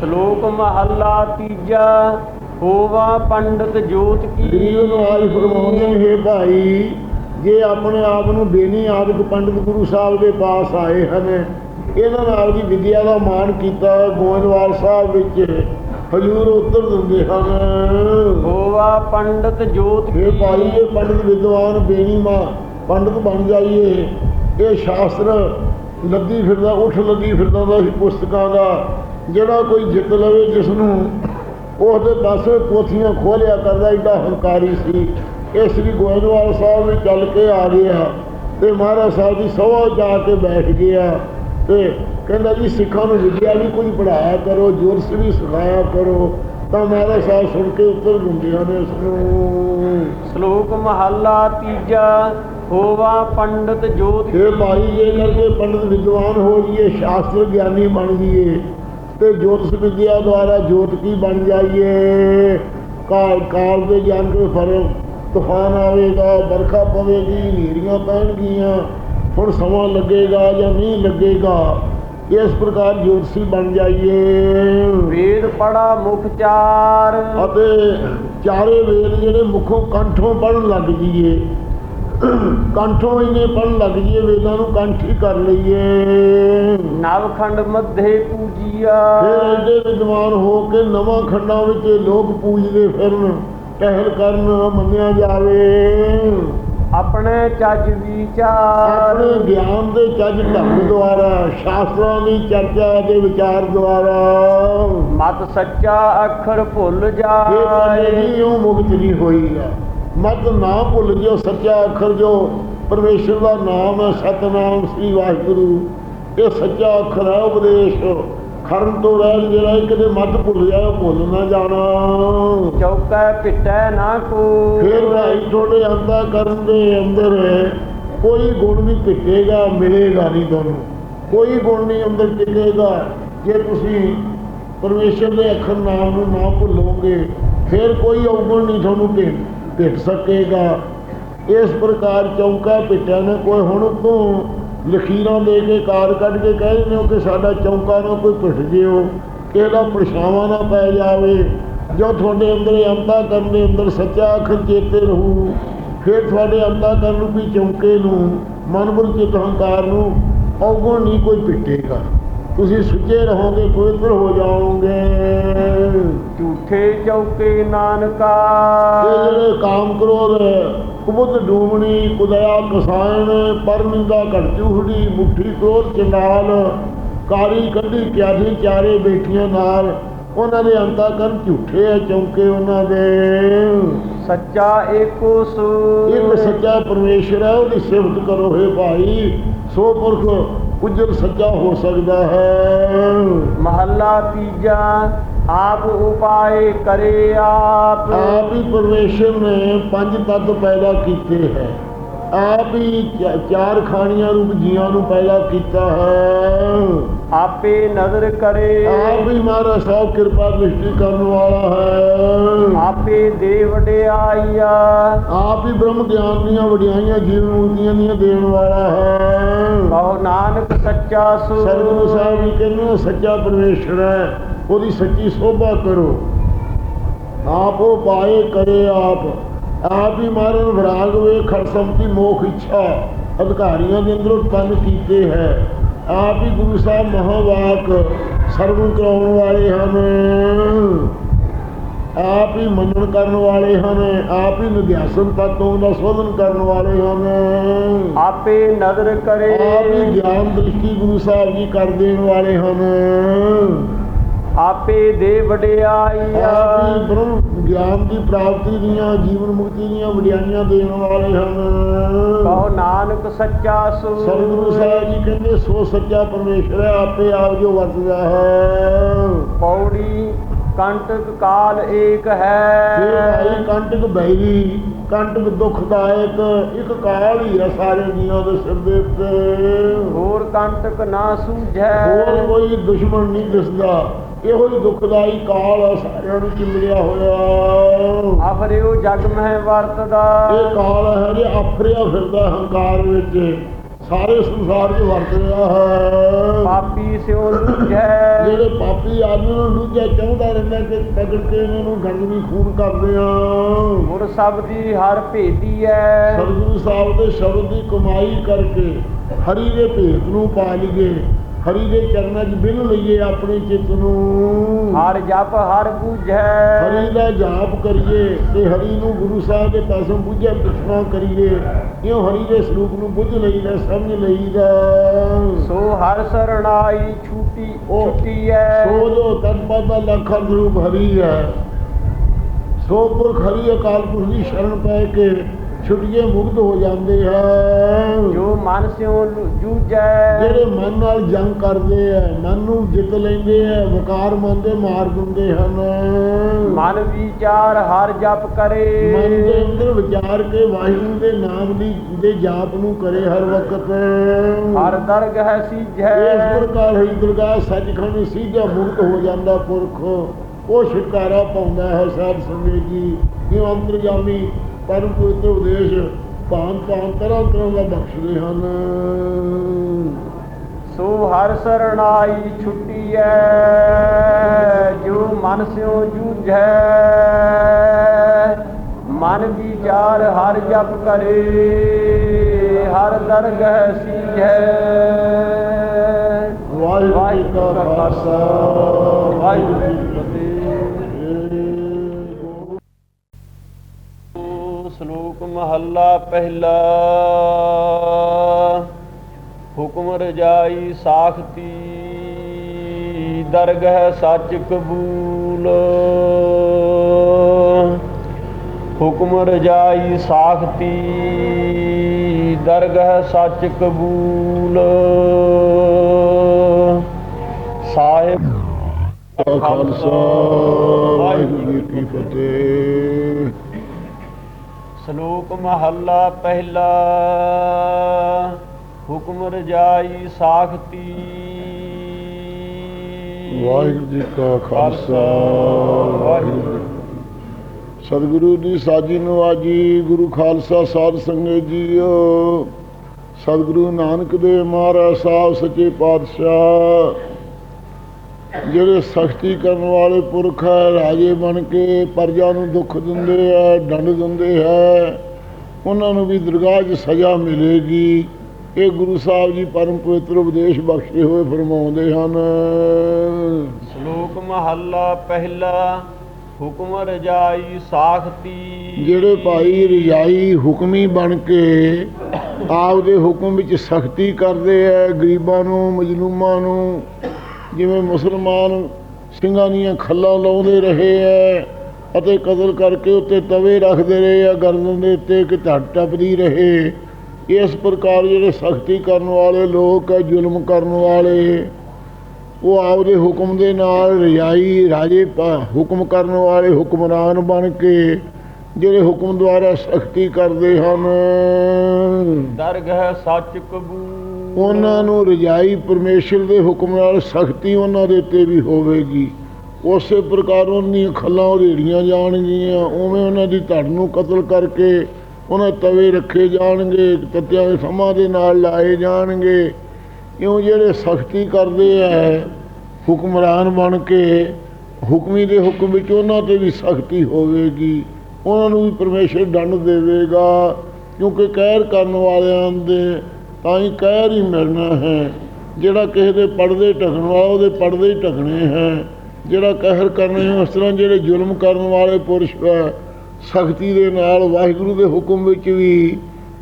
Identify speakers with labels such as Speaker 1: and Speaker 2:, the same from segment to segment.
Speaker 1: ਸ਼ਲੋਕ ਮਹੱਲਾ ਤੀਜਾ ਹੋਵਾ ਪੰਡਤ ਜੋਤ ਕੀ?
Speaker 2: ਗਰੀਬ ਨਵਾਜ ਫਰਮਾਉਂਦੇ ਨੇ ਹੈ ਭਾਈ ਜੇ ਆਪਣੇ ਆਪ ਨੂੰ ਬੇਨੀ ਆਦਿਕ ਪੰਡਿਤ ਗੁਰੂ ਸਾਹਿਬ ਦੇ ਪਾਸ ਆਏ ਹਨ ਇਹਨਾਂ ਨਾਲ ਦੀ ਵਿਦਿਆ ਦਾ ਮਾਣ ਕੀਤਾ ਗੋਇੰਦਵਾਲ ਸਾਹਿਬ ਵਿੱਚ ਹਜੂਰ ਉੱਤਰ ਦਿੰਦੇ ਹਨ।
Speaker 1: ਹੋਵਾ ਪੰਡਤ ਜੋਤ ਕੀ?
Speaker 2: ਭਾਈ ਇਹ ਪੰਡਿਤ ਵਿਦਵਾਨ ਬੇਨੀ ਮਾ ਪੰਡਿਤ ਬਣ ਜਾਈਏ। ਇਹ ਸ਼ਾਸਤਰ ਲੱਦੀ ਫਿਰਦਾ ਉੱਠ ਲੱਦੀ ਫਿਰਦਾ ਦਾ ਪੁਸਤਕਾਂ ਦਾ। ਜਿਹੜਾ ਕੋਈ ਜਿੱਤ ਲਵੇ ਜਿਸ ਨੂੰ ਉਹਦੇ ਪਾਸੇ ਪੋਥੀਆਂ ਖੋਲਿਆ ਕਰਦਾ ਏਡਾ ਹੰਕਾਰੀ ਸੀ। ਇਹ ਸ੍ਰੀ ਗੋਇੰਦਵਾਲ ਸਾਹਿਬ ਵਿੱਚ ਚੱਲ ਕੇ ਆ ਗਿਆ ਤੇ ਮਹਾਰਾਜ ਸਾਹਿਬ ਦੀ ਸਭਾ ਜਾ ਕੇ ਬੈਠ ਗਿਆ ਤੇ ਕਹਿੰਦਾ ਜੀ ਸਿੱਖਾਂ ਨੂੰ ਵਿਦਿਆ ਵੀ ਕੁਝ ਪੜਾਇਆ ਕਰੋ ਜੋਰਸ ਵੀ ਸਿਖਾਇਆ ਕਰੋ ਤਾਂ ਮਹਾਰਾਜ ਸਾਹਿਬ ਸੁਣ ਕੇ ਉੱਤਰ ਦਿੰਦੇ ਹਨ ਇਸ ਨੂੰ
Speaker 1: ਸ਼ਲੋਕ ਮਹੱਲਾ ਤੀਜਾ ਹੋਵਾ ਪੰਡਤ ਜੋਤ।
Speaker 2: ਇਹ ਭਾਈ ਜੇ ਕਰਕੇ ਪੰਡਿਤ ਵਿਦਵਾਨ ਹੋ ਜਾਈਏ ਸ਼ਾਸਤਰ ਗਿਆਨੀ ਬਣ ਜਾਈਏ। ਤੇ ਜੋਤਿਸ਼ ਵਿਦਿਆ ਦੁਆਰਾ ਜੋਤ ਕੀ ਬਣ ਜਾਈਏ? ਕਾਲ ਕਾਲ ਦੇ ਗਿਆਨ ਕੇ ਫ਼ਰਕ ਤੂਫਾਨ ਆਵੇਗਾ ਬਰਖਾ ਪਵੇਗੀ ਹਨੇਰੀਆਂ ਪੈਣਗੀਆਂ। ਹੁਣ ਸਮਾਂ ਲੱਗੇਗਾ ਜਾਂ ਨਹੀਂ ਲੱਗੇਗਾ? ਇਸ ਪ੍ਰਕਾਰ ਜੋਤਿਸ਼ੀ ਬਣ ਜਾਈਏ।
Speaker 1: ਵੇਦ ਪੜਾ ਮੁਖ ਚਾਰ।
Speaker 2: ਅਤੇ ਚਾਰੇ ਵੇਦ ਜਿਹੜੇ ਮੁਖੋਂ ਕੰਠੋਂ ਪੜਨ ਲੱਗ ਜਾਈਏ। ਕੰਠੋਂ ਇਹਨੇ ਪੜਨ ਲੱਗ ਜਾਈਏ ਵੇਦਾਂ ਨੂੰ ਕੰਠੀ ਕਰ ਲਈਏ।
Speaker 1: ਨਵਖੰਡ ਮਧੇ ਪੂਜੀਆ।
Speaker 2: ਫਿਰ ਐਡੇ ਵਿਦਵਾਨ ਹੋ ਕੇ ਨਵਾਂ ਖੰਡਾਂ ਵਿੱਚ ਇਹ ਲੋਕ ਪੂਜਦੇ ਫਿਰਨ ਟਹਿਲ ਕਰਨ ਮੰਨਿਆ ਜਾਵੇ।
Speaker 1: ਆਪਣੇ ਚੱਜ ਵਿਚਾਰ।
Speaker 2: ਆਪਣੇ ਗਿਆਨ ਦੇ ਚੱਜ ਢੰਗ ਦੁਆਰਾ ਸ਼ਾਸਤਰਾਂ ਦੀ ਚਰਚਾ ਦੇ ਵਿਚਾਰ ਦੁਆਰਾ।
Speaker 1: ਮਤ ਸੱਚਾ ਅੱਖਰ ਭੁੱਲ
Speaker 2: ਇਹ
Speaker 1: ਜਾਏ।
Speaker 2: ਕਹਿੰਦੇ ਜੀ ਉਹ ਮੁਕਤ ਨਹੀਂ ਹੋਈ ਆ। ਮਤ ਨਾ ਭੁੱਲ ਜਿਓ ਸੱਚਾ ਅੱਖਰ ਜੋ ਪਰਮੇਸ਼ਰ ਦਾ ਨਾਮ ਹੈ ਸਤਨਾਮ ਸ੍ਰੀ ਵਾਹਿਗੁਰੂ। ਇਹ ਸੱਚਾ ਅੱਖਰ ਹੈ ਉਪਦੇਸ਼। ਖਰਨ ਤੋਂ ਰਹਿ ਜਿਹੜਾ ਕਦੇ ਮਤ ਭੁੱਲ ਜਾਏ ਭੁੱਲ ਨਾ ਜਾਣਾ।
Speaker 1: ਚੌਕੈ ਪਿਟੈ ਨਾ ਕੋ
Speaker 2: ਫਿਰ ਭਾਈ ਤੁਹਾਡੇ ਅੰਦਾ ਕਰਨ ਦੇ ਅੰਦਰ ਕੋਈ ਗੁਣ ਨਹੀਂ ਟਿਕੇਗਾ ਮਿਲੇਗਾ ਨਹੀਂ ਤੁਹਾਨੂੰ। ਕੋਈ ਗੁਣ ਨਹੀਂ ਅੰਦਰ ਟਿਕੇਗਾ ਜੇ ਤੁਸੀਂ ਪਰਮੇਸ਼ਰ ਦੇ ਅੱਖਰ ਨਾਮ ਨੂੰ ਨਾ ਭੁੱਲੋਗੇ ਫਿਰ ਕੋਈ ਔਗਣ ਨਹੀਂ ਤੁਹਾਨੂੰ ਭੇਟ ਭੇਟ ਸਕੇਗਾ। ਇਸ ਪ੍ਰਕਾਰ ਚੌਂਕਾ ਪਿੱਟਿਆ ਨੇ ਕੋਈ ਹੁਣ ਤੋਂ ਲਖੀਰਾਂ ਦੇ ਕੇ ਕਾਰ ਕੱਢ ਕੇ ਕਹਿ ਦਿੰਦੇ ਹੋ ਕਿ ਸਾਡਾ ਚੌਂਕਾ ਨਾ ਕੋਈ ਪਿੱਟ ਜਿਓ ਇਹਦਾ ਪਰਛਾਵਾਂ ਨਾ ਪੈ ਜਾਵੇ। ਜੋ ਤੁਹਾਡੇ ਅੰਦਰ ਅੰਤਾ ਕਰਨ ਦੇ ਅੰਦਰ ਸੱਚਾ ਅੱਖਰ ਚੇਤੇ ਰਹੂ, ਫਿਰ ਤੁਹਾਡੇ ਅੰਤਾ ਕਰਨ ਨੂੰ ਵੀ ਚੌਂਕੇ ਨੂੰ ਮਨਬੁਲ ਚਿਤ ਹੰਕਾਰ ਨੂੰ ਔਗਣ ਨਹੀਂ ਕੋਈ ਪਿੱਟੇਗਾ ਤੁਸੀਂ ਸੁੱਚੇ ਰਹੋਗੇ ਪਵਿੱਤਰ ਹੋ ਜਾਓਗੇ।
Speaker 1: ਝੂਠੇ ਚੌਕੇ ਨਾਨਕਾ।
Speaker 2: ਇਹ ਜਿਹੜੇ ਕਾਮ ਕ੍ਰੋਧ ਕੁਬੁੱਧ ਡੂਮਣੀ ਕੁਦਇਆ ਕਸਾਇਣ ਪਰਮਿੰਦਾ ਘੜਚੂਹੜੀ ਮੁੱਠੀ ਕ੍ਰੋਧ ਚੰਡਾਲ ਕਾਰੀ ਕੰਢੀ ਕਿਆਦੀ ਚਾਰੇ ਬੇਟੀਆਂ ਨਾਲ ਉਹਨਾਂ ਦੇ ਅੰਤਾ ਕਰਨ ਝੂਠੇ ਆ ਚੌਂਕੇ ਉਹਨਾਂ ਦੇ।
Speaker 1: ਸੱਚਾ ਏਕੋ ਸੋ
Speaker 2: ਇੱਕ ਸੱਚਾ ਪਰਮੇਸ਼ਰ ਹੈ ਉਹਦੀ ਸਿਫਤ ਕਰੋ ਹੈ ਭਾਈ। ਸੋ ਪੁਰਖ ਉਜਲ ਸੱਚਾ ਹੋ ਸਕਦਾ ਹੈ।
Speaker 1: ਮਹੱਲਾ ਤੀਜਾ ਆਪ ਉਪਾਏ ਕਰੇ ਆਪ।
Speaker 2: ਆਪ ਹੀ ਪਰਮੇਸ਼ਰ ਨੇ ਪੰਜ ਤੱਤ ਪੈਦਾ ਕੀਤੇ ਹੈ। ਆਪ ਹੀ ਚਾਰ ਖਾਣੀਆਂ ਰੂਪ ਜੀਵਾਂ ਨੂੰ ਪੈਦਾ ਕੀਤਾ ਹੈ।
Speaker 1: ਆਪੇ ਨਜ਼ਰ ਕਰੇ।
Speaker 2: ਆਪ ਹੀ ਮਹਾਰਾਜ ਸਾਹਿਬ ਕਿਰਪਾ ਦ੍ਰਿਸ਼ਟੀ ਕਰਨ ਵਾਲਾ ਹੈ।
Speaker 1: ਆਪੇ ਦੇ ਵਡਿਆਈਆ
Speaker 2: ਆਪ ਹੀ ਬ੍ਰਹਮ ਗਿਆਨ ਦੀਆਂ ਵਡਿਆਈਆਂ ਜੀਵਨ ਮੁਕਤੀਆਂ ਦੀਆਂ ਦੇਣ ਵਾਲਾ ਹੈ।
Speaker 1: ਕਹੋ ਨਾਨਕ ਸੱਚਾ ਸੋ
Speaker 2: ਸਤਿਗੁਰੂ ਸਾਹਿਬ ਜੀ ਕਹਿੰਦੇ ਸੱਚਾ ਪਰਮੇਸ਼ਰ ਹੈ ਉਹਦੀ ਸੱਚੀ ਸੋਭਾ ਕਰੋ। ਆਪ ਉਹ ਪਾਏ ਕਰੇ ਆਪ। ਆਪ ਹੀ ਮਾਰਨ ਵਿਰਾਗ ਵੇ ਖੜਸਮਤੀ ਮੋਖ ਇੱਛਾ। ਅਧਿਕਾਰੀਆਂ ਦੇ ਅੰਦਰ ਉਤਪੰਨ ਕੀਤੇ ਹੈ। ਆਪ ਹੀ ਗੁਰੂ ਸਾਹਿਬ ਮਹਾਵਾਕ ਸਰਵਨ ਕਰਾਉਣ ਵਾਲੇ ਹਨ। ਆਪ ਹੀ ਮੰਨਣ ਕਰਨ ਵਾਲੇ ਹਨ। ਆਪ ਹੀ ਨਿਧਿਆਸਨ ਤਤੋਂ ਦਾ ਸੋਧਨ ਕਰਨ ਵਾਲੇ ਹਨ।
Speaker 1: ਆਪੇ ਨਜ਼ਰ ਕਰੇ।
Speaker 2: ਆਪ ਹੀ ਗਿਆਨ ਦ੍ਰਿਸ਼ਟੀ ਗੁਰੂ ਸਾਹਿਬ ਜੀ ਕਰ ਦੇਣ ਵਾਲੇ ਹਨ।
Speaker 1: ਆਪੇ ਦੇ ਵਡਿਆਈਆ।
Speaker 2: ਆਪ ਹੀ ਬ੍ਰਹਮ ਗਿਆਨ ਦੀ ਪ੍ਰਾਪਤੀ ਦੀਆਂ ਜੀਵਨ ਮੁਕਤੀ ਦੀਆਂ ਵਡਿਆਈਆਂ ਦੇਣ ਵਾਲੇ ਹਨ।
Speaker 1: ਕਹੋ ਨਾਨਕ ਸੱਚਾ ਸੋ
Speaker 2: ਸਤਿਗੁਰੂ ਸਾਹਿਬ ਜੀ ਕਹਿੰਦੇ ਸੋ ਸੱਚਾ ਪਰਮੇਸ਼ਰ ਹੈ ਆਪੇ ਆਪ ਜੋ ਵਰਤਦਾ ਹੈ।
Speaker 1: ਪੌੜੀ ਕੰਟਕ ਕਾਲ ਏਕ ਹੈ।
Speaker 2: ਭਾਈ ਕੰਟਕ ਬੈਰੀ ਕੰਟਕ ਦੁਖਦਾਇਕ ਇੱਕ ਕਾਲ ਹੀ ਹੈ ਸਾਰੇ ਜੀਵਾਂ ਦੇ ਸਿਰ ਦੇ ਉੱਤੇ।
Speaker 1: ਹੋਰ ਕੰਟਕ ਨਾ ਸੂਝੈ।
Speaker 2: ਹੋਰ ਕੋਈ ਦੁਸ਼ਮਣ ਨਹੀਂ ਦਿਸਦਾ। ਇਹੋ ਹੀ ਦੁਖਦਾਈ ਕਾਲ ਆ ਸਾਰਿਆਂ ਨੂੰ ਚਿੰਬੜਿਆ ਹੋਇਆ।
Speaker 1: ਆਫਰਿਓ ਜਗ ਮਹਿ ਵਰਤਦਾ।
Speaker 2: ਇਹ ਕਾਲ ਹੈ ਜੇ ਆਫਰਿਆ ਫਿਰਦਾ ਹੰਕਾਰ ਵਿੱਚ। ਸਾਰੇ ਸੰਸਾਰ 'ਚ ਵਰਤ ਰਿਹਾ ਹੈ।
Speaker 1: ਪਾਪੀ ਸਿਉ ਲੁਝੈ
Speaker 2: ਜਿਹੜੇ ਪਾਪੀ ਆਦਮੀ ਨੂੰ ਲੁੱਝਿਆ ਚਾਹੁੰਦਾ ਰਹਿੰਦਾ ਕਿ ਪਕੜ ਕੇ ਇਹਨਾਂ ਨੂੰ ਗੰਦਗੀ ਖੂਨ ਕਰਦੇ ਆ।
Speaker 1: ਗੁਰ ਸਬਦੀ ਹਰ ਭੇਦੀ ਐ।
Speaker 2: ਸਤਿਗੁਰੂ ਸਾਹਿਬ ਦੇ ਸ਼ਬਦ ਦੀ ਕਮਾਈ ਕਰਕੇ ਹਰੀ ਦੇ ਭੇਤ ਨੂੰ ਪਾ ਲਈਏ। ਹਰੀ ਦੇ ਚਰਨਾਂ 'ਚ ਬਿਲ ਲਈਏ ਆਪਣੇ ਚਿੱਤ ਨੂੰ।
Speaker 1: ਹਰ ਜਪ ਹਰ ਬੂਝੈ
Speaker 2: ਹਰੀ ਦਾ ਜਾਪ ਕਰੀਏ ਤੇ ਹਰੀ ਨੂੰ ਗੁਰੂ ਸਾਹਿਬ ਦੇ ਪਾਸੋਂ ਬੁੱਝੇ ਪਿਛਣਾ ਕਰੀਏ। ਕਿਉਂ ਹਰੀ ਦੇ ਸਰੂਪ ਨੂੰ ਬੁੱਝ ਲਈਦਾ ਸਮਝ ਲਈਦਾ।
Speaker 1: ਸੋ ਹਰ ਸਰਣਾਈ ਛੂਟੀ ਛੁੱਟੀ ਐ
Speaker 2: ਸੋ ਜੋ ਤਨਪਦ ਦਾ ਲੱਖਾਂ ਰੂਪ ਹਰੀ ਹੈ ਸੋ ਪੁਰਖ ਹਰੀ ਅਕਾਲ ਪੁਰਖ ਦੀ ਸ਼ਰਨ ਪੈ ਕੇ ਛੁੱਟੀਏ ਮੁਕਤ ਹੋ ਜਾਂਦੇ ਹਨ
Speaker 1: ਜੋ ਮਨ ਸਿਉ ਜੂਝੈ।
Speaker 2: ਜਿਹੜੇ ਮਨ ਨਾਲ ਜੰਗ ਕਰਦੇ ਆ ਮਨ ਨੂੰ ਜਿੱਤ ਲੈਂਦੇ ਆ ਵਕਾਰ ਮਨ ਦੇ ਮਾਰ ਦਿੰਦੇ ਹਨ।
Speaker 1: ਮਨ ਵਿਚਾਰ ਹਰ ਜਪ ਕਰੇ।
Speaker 2: ਮਨ ਦੇ ਅੰਦਰ ਵਿਚਾਰ ਕੇ ਵਾਹਿਗੁਰੂ ਦੇ ਨਾਮ ਦੀ ਦੇ ਜਾਪ ਨੂੰ ਕਰੇ ਹਰ ਵਕਤ।
Speaker 1: ਹਰ ਦਰਗਹ
Speaker 2: ਇਸ
Speaker 1: ਸੀਝੈ
Speaker 2: ਪ੍ਰਕਾਰ ਹੀ ਦੁਰਗਾ ਸੱਚਖੰਡ ਸਿੱਧਾ ਮੁਕਤ ਹੋ ਜਾਂਦਾ ਪੁਰਖ। ਉਹ ਛੁਟਕਾਰਾ ਪਾਉਂਦਾ ਹੈ ਸਾਧ ਸੰਗਤ ਜੀ। ਇਹ ਅੰਤਰਜਾਮੀ ਪਰਮ ਪਵਿੱਤਰ ਉਦੇਸ਼ ਭਾਂਤ ਭਾਂਤ ਤਰ੍ਹਾਂ ਤਰ੍ਹਾਂ ਦਾ ਬਖਸ਼ਦੇ ਹਨ।
Speaker 1: ਸੋ ਹਰ ਸਰਣਾਈ ਛੁੱਟੀ ਐ ਜੋ ਮਨ ਸਿਉ ਜੂਝੈ। ਮਨ ਵਿਚਾਰ ਹਰ ਜਪ ਕਰੇ ਹਰ ਦਰਗਹ ਸੀਝੈ।
Speaker 2: ਵਾਹਿਗੁਰੂ ਜੀ ਕਾ ਖਾਲਸਾ
Speaker 1: ਵਾਹਿਗੁਰੂ ਜੀ ਕੀ ਫਤਿਹ। ਸ਼ਲੋਕ ਮਹੱਲਾ ਪਹਿਲਾ। ਹੁਕਮ ਰਜਾਈ ਸਾਖਤੀ, ਦਰਗਹ ਸੱਚ ਕਬੂਲ। ਹੁਕਮ ਰਜਾਈ ਸਾਖਤੀ, ਦਰਗਹ ਸੱਚ ਕਬੂਲ। ਸਾਹਿਬ
Speaker 2: ਖਾਲਸਾ ਵਾਹਿਗੁਰੂ ਕੀ ਫਤਿਹ।
Speaker 1: ਸ਼ਲੋਕ ਮਹੱਲਾ ਪਹਿਲਾ। ਹੁਕਮ ਰਜਾਈ ਸਾਖਤੀ।
Speaker 2: ਵਾਹਿਗੁਰੂ ਜੀ ਕਾ ਖਾਲਸਾ, ਵਾਹਿਗੁਰੂ ਜੀ ਸਤਿਗੁਰੂ ਦੀ ਸਾਜੀ ਨਵਾਜੀ ਗੁਰੂ ਖਾਲਸਾ ਸਾਧ ਸੰਗਤ ਜੀਓ। ਸਤਿਗੁਰੂ ਨਾਨਕ ਦੇਵ ਮਹਾਰਾਜ ਸਾਹਿਬ ਸੱਚੇ ਪਾਤਸ਼ਾਹ। ਜਿਹੜੇ ਸਖਤੀ ਕਰਨ ਵਾਲੇ ਪੁਰਖ ਹੈ ਰਾਜੇ ਬਣ ਕੇ ਪਰਜਾ ਨੂੰ ਦੁੱਖ ਦਿੰਦੇ ਆ ਦੰਡ ਦਿੰਦੇ ਹੈ ਉਹਨਾਂ ਨੂੰ ਵੀ ਦਰਗਾਹ 'ਚ ਸਜ਼ਾ ਮਿਲੇਗੀ। ਇਹ ਗੁਰੂ ਸਾਹਿਬ ਜੀ ਪਰਮ ਪਵਿੱਤਰ ਉਪਦੇਸ਼ ਬਖਸ਼ੇ ਹੋਏ ਫਰਮਾਉਂਦੇ ਹਨ।
Speaker 1: ਸ਼ਲੋਕ ਮਹੱਲਾ ਪਹਿਲਾ ਹੁਕਮ ਰਜਾਈ ਸਾਖਤੀ।
Speaker 2: ਜਿਹੜੇ ਭਾਈ ਰਜਾਈ ਹੁਕਮੀ ਬਣ ਕੇ ਆਪਦੇ ਹੁਕਮ ਵਿੱਚ ਸਖਤੀ ਕਰਦੇ ਐ ਗਰੀਬਾਂ ਨੂੰ ਮਜਲੂਮਾਂ ਨੂੰ ਜਿਵੇਂ ਮੁਸਲਮਾਨ ਸਿੰਘਾਂ ਦੀਆਂ ਖੱਲਾਂ ਲਾਉਂਦੇ ਰਹੇ ਐ ਅਤੇ ਕਤਲ ਕਰਕੇ ਉੱਤੇ ਤਵੇ ਰੱਖਦੇ ਰਹੇ ਆ ਗਰਦਨ ਦੇ ਉੱਤੇ ਕਿ ਝੱਟ ਟੱਪਦੀ ਰਹੇ। ਇਸ ਪ੍ਰਕਾਰ ਜਿਹੜੇ ਸਖਤੀ ਕਰਨ ਵਾਲੇ ਲੋਕ ਹੈ ਜ਼ੁਲਮ ਕਰਨ ਵਾਲੇ, ਉਹ ਆਪਦੇ ਹੁਕਮ ਦੇ ਨਾਲ ਰਜਾਈ, ਰਾਜੇ ਪਾ- ਹੁਕਮ ਕਰਨ ਵਾਲੇ ਹੁਕਮਰਾਨ ਬਣ ਕੇ ਜਿਹੜੇ ਹੁਕਮ ਦੁਆਰਾ ਸਖਤੀ ਕਰਦੇ ਹਨ।
Speaker 1: ਦਰਗਹ ਸੱਚ ਕਬੂਲ
Speaker 2: ਉਹਨਾਂ ਨੂੰ ਰਜਾਈ ਪਰਮੇਸ਼ਰ ਦੇ ਹੁਕਮ ਨਾਲ ਸਖਤੀ ਉਹਨਾਂ ਦੇ ਉੱਤੇ ਵੀ ਹੋਵੇਗੀ। ਉਸੇ ਪ੍ਰਕਾਰ ਉਹਨਾਂ ਦੀਆਂ ਖੱਲਾਂ ਉਧੇੜੀਆਂ ਜਾਣਗੀਆਂ। ਉਵੇਂ ਉਹਨਾਂ ਦੀ ਧੜ ਨੂੰ ਕਤਲ ਕਰਕੇ ਉਹਨਾਂ ਤਵੇ ਰੱਖੇ ਜਾਣਗੇ, ਤੱਤਿਆਂ ਦੇ ਸਮਾਂ ਦੇ ਨਾਲ ਲਾਏ ਜਾਣਗੇ। ਕਿਉਂ ਜਿਹੜੇ ਸਖਤੀ ਕਰਦੇ ਐ ਹੁਕਮਰਾਨ ਬਣ ਕੇ ਹੁਕਮੀ ਦੇ ਹੁਕਮ ਵਿੱਚ ਉਹਨਾਂ ਤੇ ਵੀ ਸਖਤੀ ਹੋਵੇਗੀ। ਉਹਨਾਂ ਨੂੰ ਵੀ ਪਰਮੇਸ਼ਰ ਦੰਡ ਦੇਵੇਗਾ, ਕਿਉਂਕਿ ਕਹਿਰ ਕਰਨ ਵਾਲਿਆਂ ਦੇ ਤਾਂ ਹੀ ਕਹਿਰ ਹੀ ਮਿਲਣਾ ਹੈ। ਜਿਹੜਾ ਕਿਸੇ ਦੇ ਪਰਦੇ ਢਕਣ ਵਾਲਾ ਉਹਦੇ ਪਰਦੇ ਹੀ ਢਕਣੇ ਹੈ। ਜਿਹੜਾ ਕਹਿਰ ਕਰਨੇ ਉਸ ਤਰ੍ਹਾਂ ਜਿਹੜੇ ਜ਼ੁਲਮ ਕਰਨ ਵਾਲੇ ਪੁਰਸ਼ ਹੈ ਸਖਤੀ ਦੇ ਨਾਲ ਵਾਹਿਗੁਰੂ ਦੇ ਹੁਕਮ ਵਿੱਚ ਵੀ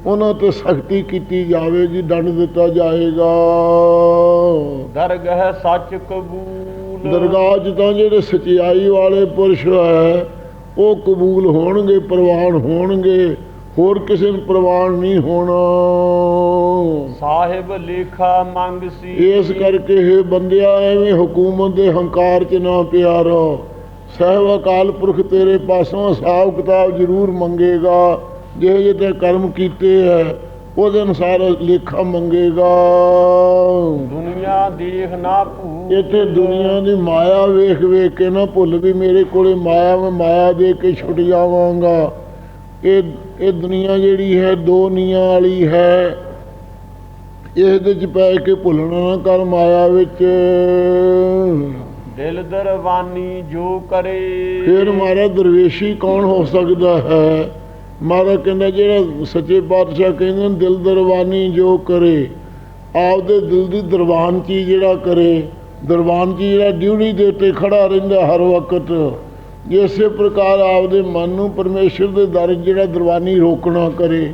Speaker 2: ਉਹਨਾਂ ਤੇ ਸਖਤੀ ਕੀਤੀ ਜਾਵੇਗੀ ਦੰਡ ਦਿੱਤਾ ਜਾਏਗਾ।
Speaker 1: ਦਰਗਹ ਸੱਚ ਕਬੂਲ।
Speaker 2: ਦਰਗਾਹ 'ਚ ਤਾਂ ਜਿਹੜੇ ਸਚਾਈ ਵਾਲੇ ਪੁਰਸ਼ ਹੈ ਉਹ ਕਬੂਲ ਹੋਣਗੇ ਪ੍ਰਵਾਨ ਹੋਣਗੇ। ਹੋਰ ਕਿਸੇ ਨੂੰ ਪ੍ਰਵਾਨ ਨਹੀਂ ਹੋਣਾ।
Speaker 1: ਸਾਹਿਬ ਲੇਖਾ ਮੰਗ ਸੀ।
Speaker 2: ਇਸ ਕਰਕੇ ਇਹ ਬੰਦਿਆ ਐਵੇਂ ਹਕੂਮਤ ਦੇ ਹੰਕਾਰ 'ਚ ਨਾ ਪਿਆ ਰਹੋ ਸਹਿਬ ਅਕਾਲ ਪੁਰਖ ਤੇਰੇ ਪਾਸੋਂ ਹਿਸਾਬ ਕਿਤਾਬ ਜ਼ਰੂਰ ਮੰਗੇਗਾ। ਜਿਹੇ ਜਿਹੇ ਤੇ ਕਰਮ ਕੀਤੇ ਹੈ ਉਹਦੇ ਅਨੁਸਾਰ ਲੇਖਾ ਮੰਗੇਗਾ।
Speaker 1: ਦੁਨੀਆ ਦੇਖ ਨਾ ਭੂ
Speaker 2: ਇੱਥੇ ਦੁਨੀਆ ਦੀ ਮਾਇਆ ਵੇਖ ਵੇਖ ਕੇ ਨਾ ਭੁੱਲ ਵੀ ਮੇਰੇ ਕੋਲੇ ਮਾਇਆ ਮੈਂ ਮਾਇਆ ਦੇ ਕੇ ਛੁੱਟ ਜਾਵਾਂਗਾ। ਇਹ ਇਹ ਦੁਨੀਆ ਜਿਹੜੀ ਹੈ ਦੋ ਨੀਆਂ ਵਾਲੀ ਹੈ। ਇਸ ਦੇ ਚ ਪੈ ਕੇ ਭੁੱਲਣਾ ਨਾ ਕਰ ਮਾਇਆ ਵਿੱਚ।
Speaker 1: ਦਿਲ ਦਰਵਾਨੀ ਜੋ ਕਰੇ।
Speaker 2: ਫਿਰ ਮਹਾਰਾਜ ਦਰਵੇਸ਼ੀ ਕੌਣ ਹੋ ਸਕਦਾ ਹੈ? ਮਹਾਰਾਜ ਕਹਿੰਦਾ ਜਿਹੜਾ ਸੱਚੇ ਪਾਤਸ਼ਾਹ ਕਹਿੰਦੇ ਨੇ ਦਿਲ ਦਰਵਾਨੀ ਜੋ ਕਰੇ। ਆਪਦੇ ਦਿਲ ਦੀ ਦਰਵਾਨ ਚੀ ਜਿਹੜਾ ਕਰੇ ਦਰਵਾਨ ਚੀ ਜਿਹੜਾ ਡਿਊਟੀ ਦੇ ਉੱਤੇ ਖੜਾ ਰਹਿੰਦਾ ਹਰ ਵਕਤ। ਇਸੇ ਪ੍ਰਕਾਰ ਆਪਦੇ ਮਨ ਨੂੰ ਪਰਮੇਸ਼ਰ ਦੇ ਦਰ ਜਿਹੜਾ ਦਰਵਾਨੀ ਰੋਕਣਾ ਕਰੇ,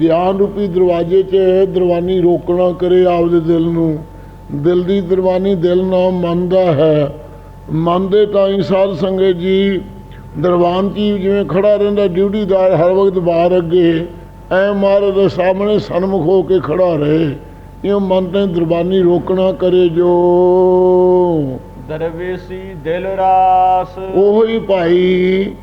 Speaker 2: ਗਿਆਨ ਰੂਪੀ ਦਰਵਾਜ਼ੇ 'ਚ ਦਰਵਾਨੀ ਰੋਕਣਾ ਕਰੇ ਆਪਦੇ ਦਿਲ ਨੂੰ, ਦਿਲ ਦੀ ਦਰਵਾਨੀ ਦਿਲ ਨਾਲ ਮੰਨਦਾ ਹੈ ਮਨ ਦੇ ਤਾਂ ਹੀ ਸਾਧ ਸੰਗਤ ਜੀ ਦਰਬਾਨ ਜੀ ਜਿਵੇਂ ਖੜਾ ਰਹਿੰਦਾ ਡਿਊਟੀਦਾਰ ਹਰ ਵਕਤ ਬਾਹਰ ਅੱਗੇ, ਐ ਮਹਾਰਾਜ ਦੇ ਸਾਹਮਣੇ ਸਨਮੁਖ ਹੋ ਕੇ ਖੜਾ ਰਹੇ ਇਹ ਮਨ ਤੇ ਦਰਬਾਨੀ ਰੋਕਣਾ ਕਰੇ ਜੋ।
Speaker 1: ਦਰਵੇਸੀ ਦਿਲ ਰਾਸ।
Speaker 2: ਉਹ ਭਾਈ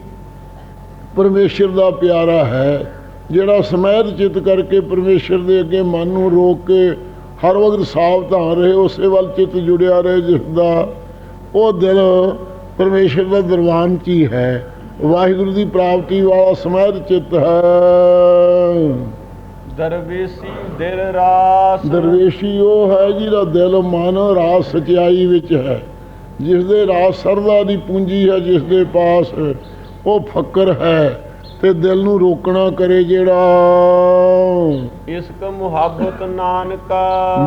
Speaker 2: ਪਰਮੇਸ਼ਰ ਦਾ ਪਿਆਰਾ ਹੈ ਜਿਹੜਾ ਸਮੈਦ ਚਿਤ ਕਰਕੇ ਪਰਮੇਸ਼ਰ ਦੇ ਅੱਗੇ ਮਨ ਨੂੰ ਰੋਕ ਕੇ ਹਰ ਵਕਤ ਸਾਵਧਾਨ ਰਹੇ ਉਸੇ ਵੱਲ ਚਿਤ ਜੁੜਿਆ ਰਹੇ ਜਿਸ ਦਾ ਉਹ ਦਿਲ ਪਰਮੇਸ਼ਰ ਦਾ ਦਰਬਾਨ 'ਚ ਹੀ ਹੈ ਵਾਹਿਗੁਰੂ ਦੀ ਪ੍ਰਾਪਤੀ ਵਾਲਾ ਸਮੈਦ ਚਿਤ ਹੈ।
Speaker 1: ਦਰਵੇਸੀ ਦਿਲ ਰਾਸ।
Speaker 2: ਦਰਵੇਸ਼ੀ ਉਹ ਹੈ ਜਿਹਦਾ ਦਿਲ ਮਨ ਰਾਸ ਸਚਾਈ ਵਿੱਚ ਹੈ। ਜਿਸ ਦੇ ਰਾਸ ਸਰਦਾ ਦੀ ਪੂੰਜੀ ਹੈ ਜਿਸ ਦੇ ਪਾਸ ਉਹ ਫਕਰ ਹੈ ਤੇ ਦਿਲ ਨੂੰ ਰੋਕਣਾ ਕਰੇ ਜਿਹੜਾ।
Speaker 1: ਇਸਕ ਮੁਹੱਬਤ ਨਾਨਕਾ।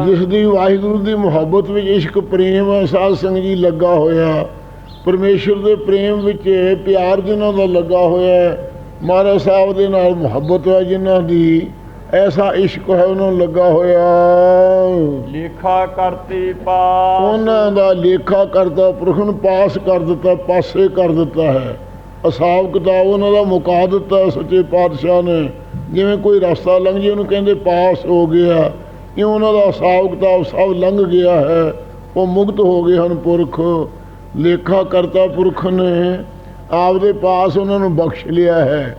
Speaker 2: ਜਿਸ ਦੀ ਵਾਹਿਗੁਰੂ ਦੀ ਮੁਹੱਬਤ ਵਿੱਚ ਇਸ਼ਕ ਪ੍ਰੇਮ ਹੈ ਸਾਧ ਸੰਗ ਜੀ ਲੱਗਾ ਹੋਇਆ। ਪਰਮੇਸ਼ਰ ਦੇ ਪ੍ਰੇਮ ਵਿੱਚ ਪਿਆਰ ਜਿਨ੍ਹਾਂ ਦਾ ਲੱਗਾ ਹੋਇਆ ਮਹਾਰਾਜ ਸਾਹਿਬ ਦੇ ਨਾਲ ਮੁਹੱਬਤ ਹੈ ਜਿਨ੍ਹਾਂ ਦੀ। ਐਸਾ ਇਸ਼ਕ ਹੈ ਉਹਨਾਂ ਨੂੰ ਲੱਗਾ ਹੋਇਆ।
Speaker 1: ਲੇਖਾ ਕਰਤੇ ਪਾਸ।
Speaker 2: ਉਹਨਾਂ ਦਾ ਲੇਖਾ ਕਰਤਾ ਪੁਰਖ ਨੂੰ ਪਾਸ ਕਰ ਦਿੱਤਾ ਪਾਸੇ ਕਰ ਦਿੱਤਾ ਹੈ। ਹਿਸਾਬ ਕਿਤਾਬ ਉਹਨਾਂ ਦਾ ਮੁਕਾ ਦਿੱਤਾ ਸੱਚੇ ਪਾਤਸ਼ਾਹ ਨੇ। ਜਿਵੇਂ ਕੋਈ ਰਸਤਾ ਲੰਘ ਜੇ ਉਹਨੂੰ ਕਹਿੰਦੇ ਪਾਸ ਹੋ ਗਿਆ। ਇਹ ਉਹਨਾਂ ਦਾ ਹਿਸਾਬ ਕਿਤਾਬ ਸਭ ਲੰਘ ਗਿਆ ਹੈ? ਉਹ ਮੁਕਤ ਹੋ ਗਏ ਹਨ ਪੁਰਖ। ਲੇਖਾ ਕਰਤਾ ਪੁਰਖ ਨੇ। ਆਪਦੇ ਪਾਸ ਉਹਨਾਂ ਨੂੰ ਬਖਸ਼ ਲਿਆ ਹੈ।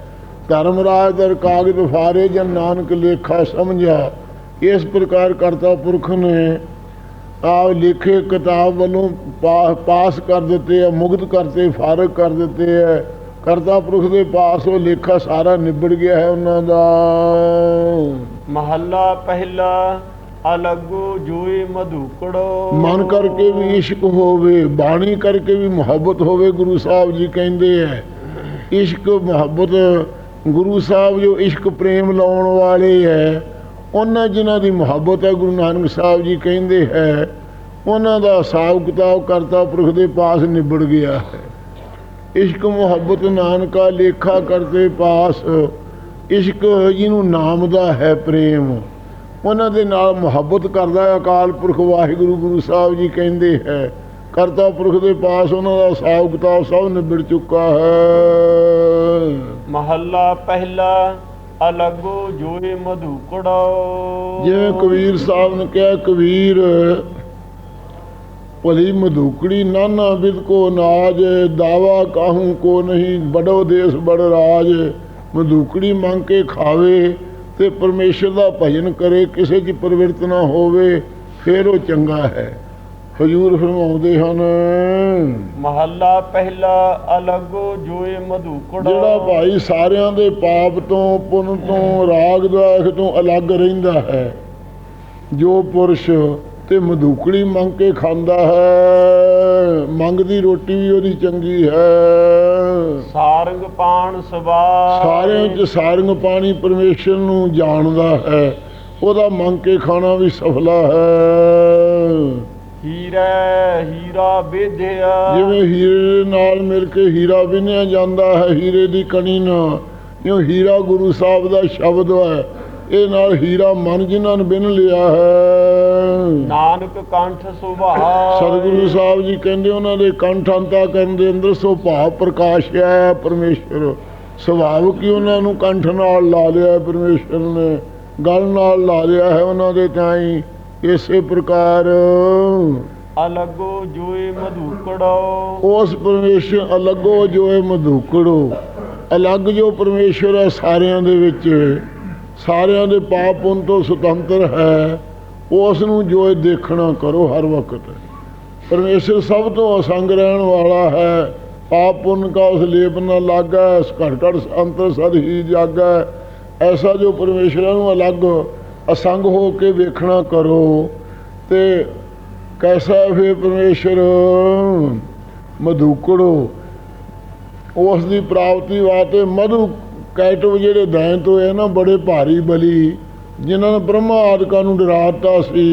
Speaker 2: ਧਰਮ ਰਾਜ ਦਰ ਕਾਗਜ਼ ਫਾਰੇ ਜਨ ਨਾਨਕ ਲੇਖਾ ਸਮਝਿਆ। ਇਸ ਪ੍ਰਕਾਰ ਕਰਤਾ ਪੁਰਖ ਨੇ ਆਪ ਲਿਖੇ ਕਿਤਾਬ ਵੱਲੋਂ ਪਾਸ ਕਰ ਦਿੱਤੇ ਆ ਮੁਕਤ ਕਰਤੇ ਫਾਰਗ ਕਰ ਦਿੱਤੇ ਆ। ਕਰਤਾ ਪੁਰਖ ਦੇ ਪਾਸ ਉਹ ਲੇਖਾ ਸਾਰਾ ਨਿਬੜ ਗਿਆ ਹੈ ਉਹਨਾਂ ਦਾ।
Speaker 1: ਮਹੱਲਾ ਪਹਿਲਾ ਅਲਗੋ ਜੋਏ ਮਧੂਕੜੋ
Speaker 2: ਮਨ ਕਰਕੇ ਵੀ ਇਸ਼ਕ ਹੋਵੇ ਬਾਣੀ ਕਰਕੇ ਵੀ ਮੁਹੱਬਤ ਹੋਵੇ ਗੁਰੂ ਸਾਹਿਬ ਜੀ ਕਹਿੰਦੇ ਐ ਇਸ਼ਕ ਮੁਹੱਬਤ ਗੁਰੂ ਸਾਹਿਬ ਜੋ ਇਸ਼ਕ ਪ੍ਰੇਮ ਲਾਉਣ ਵਾਲੇ ਹੈ, ਉਹਨਾਂ ਜਿਨ੍ਹਾਂ ਦੀ ਮੁਹੱਬਤ ਹੈ, ਗੁਰੂ ਨਾਨਕ ਸਾਹਿਬ ਜੀ ਕਹਿੰਦੇ ਹੈ, ਉਹਨਾਂ ਦਾ ਹਿਸਾਬ ਕਿਤਾਬ ਕਰਤਾ ਪੁਰਖ ਦੇ ਪਾਸ ਨਿਬੜ ਗਿਆ ਹੈ। ਇਸ਼ਕ, ਮੁਹੱਬਤ, ਨਾਨਕਾ ਲੇਖਾ ਕਰਤੇ ਪਾਸ, ਇਸ਼ਕ ਜਿਹਨੂੰ ਨਾਮ ਦਾ ਹੈ ਪ੍ਰੇਮ, ਉਹਨਾਂ ਦੇ ਨਾਲ ਮੁਹੱਬਤ ਕਰਦਾ ਅਕਾਲ ਪੁਰਖ ਵਾਹਿਗੁਰੂ ਗੁਰੂ ਸਾਹਿਬ ਜੀ ਕਹਿੰਦੇ ਹੈ, ਕਰਤਾ ਪੁਰਖ ਦੇ ਪਾਸ ਉਹਨਾਂ ਦਾ ਹਿਸਾਬ ਕਿਤਾਬ ਸਭ ਨਿਬੜ ਚੁੱਕਾ ਹੈ।
Speaker 1: ਮਹੱਲਾ ਪਹਿਲਾ, ਅਲਗੋ ਜੋਏ ਮਧੂਕੜੋ
Speaker 2: ਜਿਵੇਂ ਕਬੀਰ ਸਾਹਿਬ ਨੇ ਕਿਹਾ, ਕਬੀਰ, ਭਲੀ ਮਧੂਕੜੀ ਨਾਨਾ ਵਿਦ ਕੋ ਨਾਜ, ਦਾਵਾ ਕਾਹੂ ਕੋ ਨਹੀਂ, ਬੜੋ ਦੇਸ ਬੜ ਰਾਜ। ਮਧੂਕੜੀ ਮੰਗ ਕੇ ਖਾਵੇ ਤੇ ਪਰਮੇਸ਼ਰ ਦਾ ਭਜਨ ਕਰੇ, ਕਿਸੇ 'ਚ ਪਰਿਵਰਤ ਨਾ ਹੋਵੇ, ਫਿਰ ਉਹ ਚੰਗਾ ਹੈ। ਹਜੂਰ ਫਰਮਾਉਂਦੇ ਹਨ।
Speaker 1: ਮਹੱਲਾ ਪਹਿਲਾ ਅਲਗੋ ਜੋਏ ਮਧੂਕੜੋ
Speaker 2: ਜਿਹੜਾ ਭਾਈ ਸਾਰਿਆਂ ਦੇ ਪਾਪ ਤੋਂ ਪੁੰਨ ਤੋਂ ਰਾਗ ਦਵਾਖ ਤੋਂ ਅਲੱਗ ਰਹਿੰਦਾ ਹੈ ਜੋ ਪੁਰਸ਼ ਤੇ ਮਧੂਕੜੀ ਮੰਗ ਕੇ ਖਾਂਦਾ ਹੈ ਮੰਗਦੀ ਰੋਟੀ ਵੀ ਉਹਦੀ ਚੰਗੀ ਹੈ।
Speaker 1: ਸਾਰੰਗ ਪਾਣ ਸਵਾਰ।
Speaker 2: ਸਾਰਿਆਂ ਚ ਸਾਰੰਗ ਪਾਣੀ ਪਰਮੇਸ਼ਰ ਨੂੰ ਜਾਣਦਾ ਹੈ ਉਹਦਾ ਮੰਗ ਕੇ ਖਾਣਾ ਵੀ ਸਫਲਾ ਹੈ।
Speaker 1: ਹੀਰਾ ਹੀਰਾ ਵਿਧਿਆ।
Speaker 2: ਜਿਵੇਂ ਹੀਰੇ ਨਾਲ ਮਿਲ ਕੇ ਹੀਰਾ ਵਿਨਿਆ ਜਾਂਦਾ ਹੈ ਹੀਰੇ ਦੀ ਕਣੀ ਨਾਲ। ਜਿਉਂ ਹੀਰਾ ਗੁਰੂ ਸਾਹਿਬ ਦਾ ਸ਼ਬਦ ਹੈ। ਇਹ ਨਾਲ ਹੀਰਾ ਮਨ ਜਿਨ੍ਹਾਂ ਨੇ ਬਿਨ ਲਿਆ ਹੈ।
Speaker 1: ਨਾਨਕ ਕੰਠ ਸੁਭਾਅ।
Speaker 2: ਸਤਿਗੁਰੂ ਸਾਹਿਬ ਜੀ ਕਹਿੰਦੇ ਉਹਨਾਂ ਦੇ ਕੰਠ ਅੰਤਾ ਕਰਨ ਦੇ ਅੰਦਰ ਸੁਭਾਅ ਪ੍ਰਕਾਸ਼ ਹੈ ਪਰਮੇਸ਼ਰ। ਸੁਭਾਵ ਕੀ ਉਹਨਾਂ ਨੂੰ ਕੰਠ ਨਾਲ ਲਾ ਲਿਆ ਪਰਮੇਸ਼ਰ ਨੇ। ਗਲ ਨਾਲ ਲਾ ਲਿਆ ਹੈ ਉਹਨਾਂ ਦੇ ਤਾਈ ਇਸੇ ਪ੍ਰਕਾਰ
Speaker 1: ਅਲਗੋ ਜੋਏ ਮਧੂਕੜੋ।
Speaker 2: ਉਸ ਪਰਮੇਸ਼ਰ ਅਲੱਗੋ ਜੋ ਹੈ ਮਧੂਕੜੋ। ਅਲੱਗ ਜੋ ਪਰਮੇਸ਼ਰ ਹੈ ਸਾਰਿਆਂ ਦੇ ਵਿੱਚ ਸਾਰਿਆਂ ਦੇ ਪਾਪ ਪੁੰਨ ਤੋਂ ਸੁਤੰਤਰ ਹੈ ਉਸ ਨੂੰ ਜੋ ਦੇਖਣਾ ਕਰੋ ਹਰ ਵਕਤ। ਪਰਮੇਸ਼ਰ ਸਭ ਤੋਂ ਅਸੰਗ ਰਹਿਣ ਵਾਲਾ ਹੈ ਪਾਪ ਪੁੰਨ ਕਾ ਉਸ ਲੇਪ ਨ ਲਾਗਾ ਘਟ ਘਟ ਅੰਤਰ ਸਦ ਹੀ ਜਾਗਾ। ਐਸਾ ਜੋ ਪਰਮੇਸ਼ਰ ਨੂੰ ਅਲੱਗ ਅਸੰਗ ਹੋ ਕੇ ਵੇਖਣਾ ਕਰੋ ਤੇ ਕੈਸਾ ਫੇ ਪਰਮੇਸ਼ਰ ਮਧੂਕੜੋ ਉਸ ਦੀ ਪ੍ਰਾਪਤੀ ਵਾਸਤੇ ਮਧੂ ਕੈਟਵ ਜਿਹੜੇ ਦੈਂਤ ਹੋਏ ਨਾ, ਬੜੇ ਭਾਰੀ ਬਲੀ, ਜਿਨ੍ਹਾਂ ਨੇ ਬ੍ਰਹਮਾ ਆਦਿਕਾਂ ਨੂੰ ਡਰਾਤਾ ਸੀ।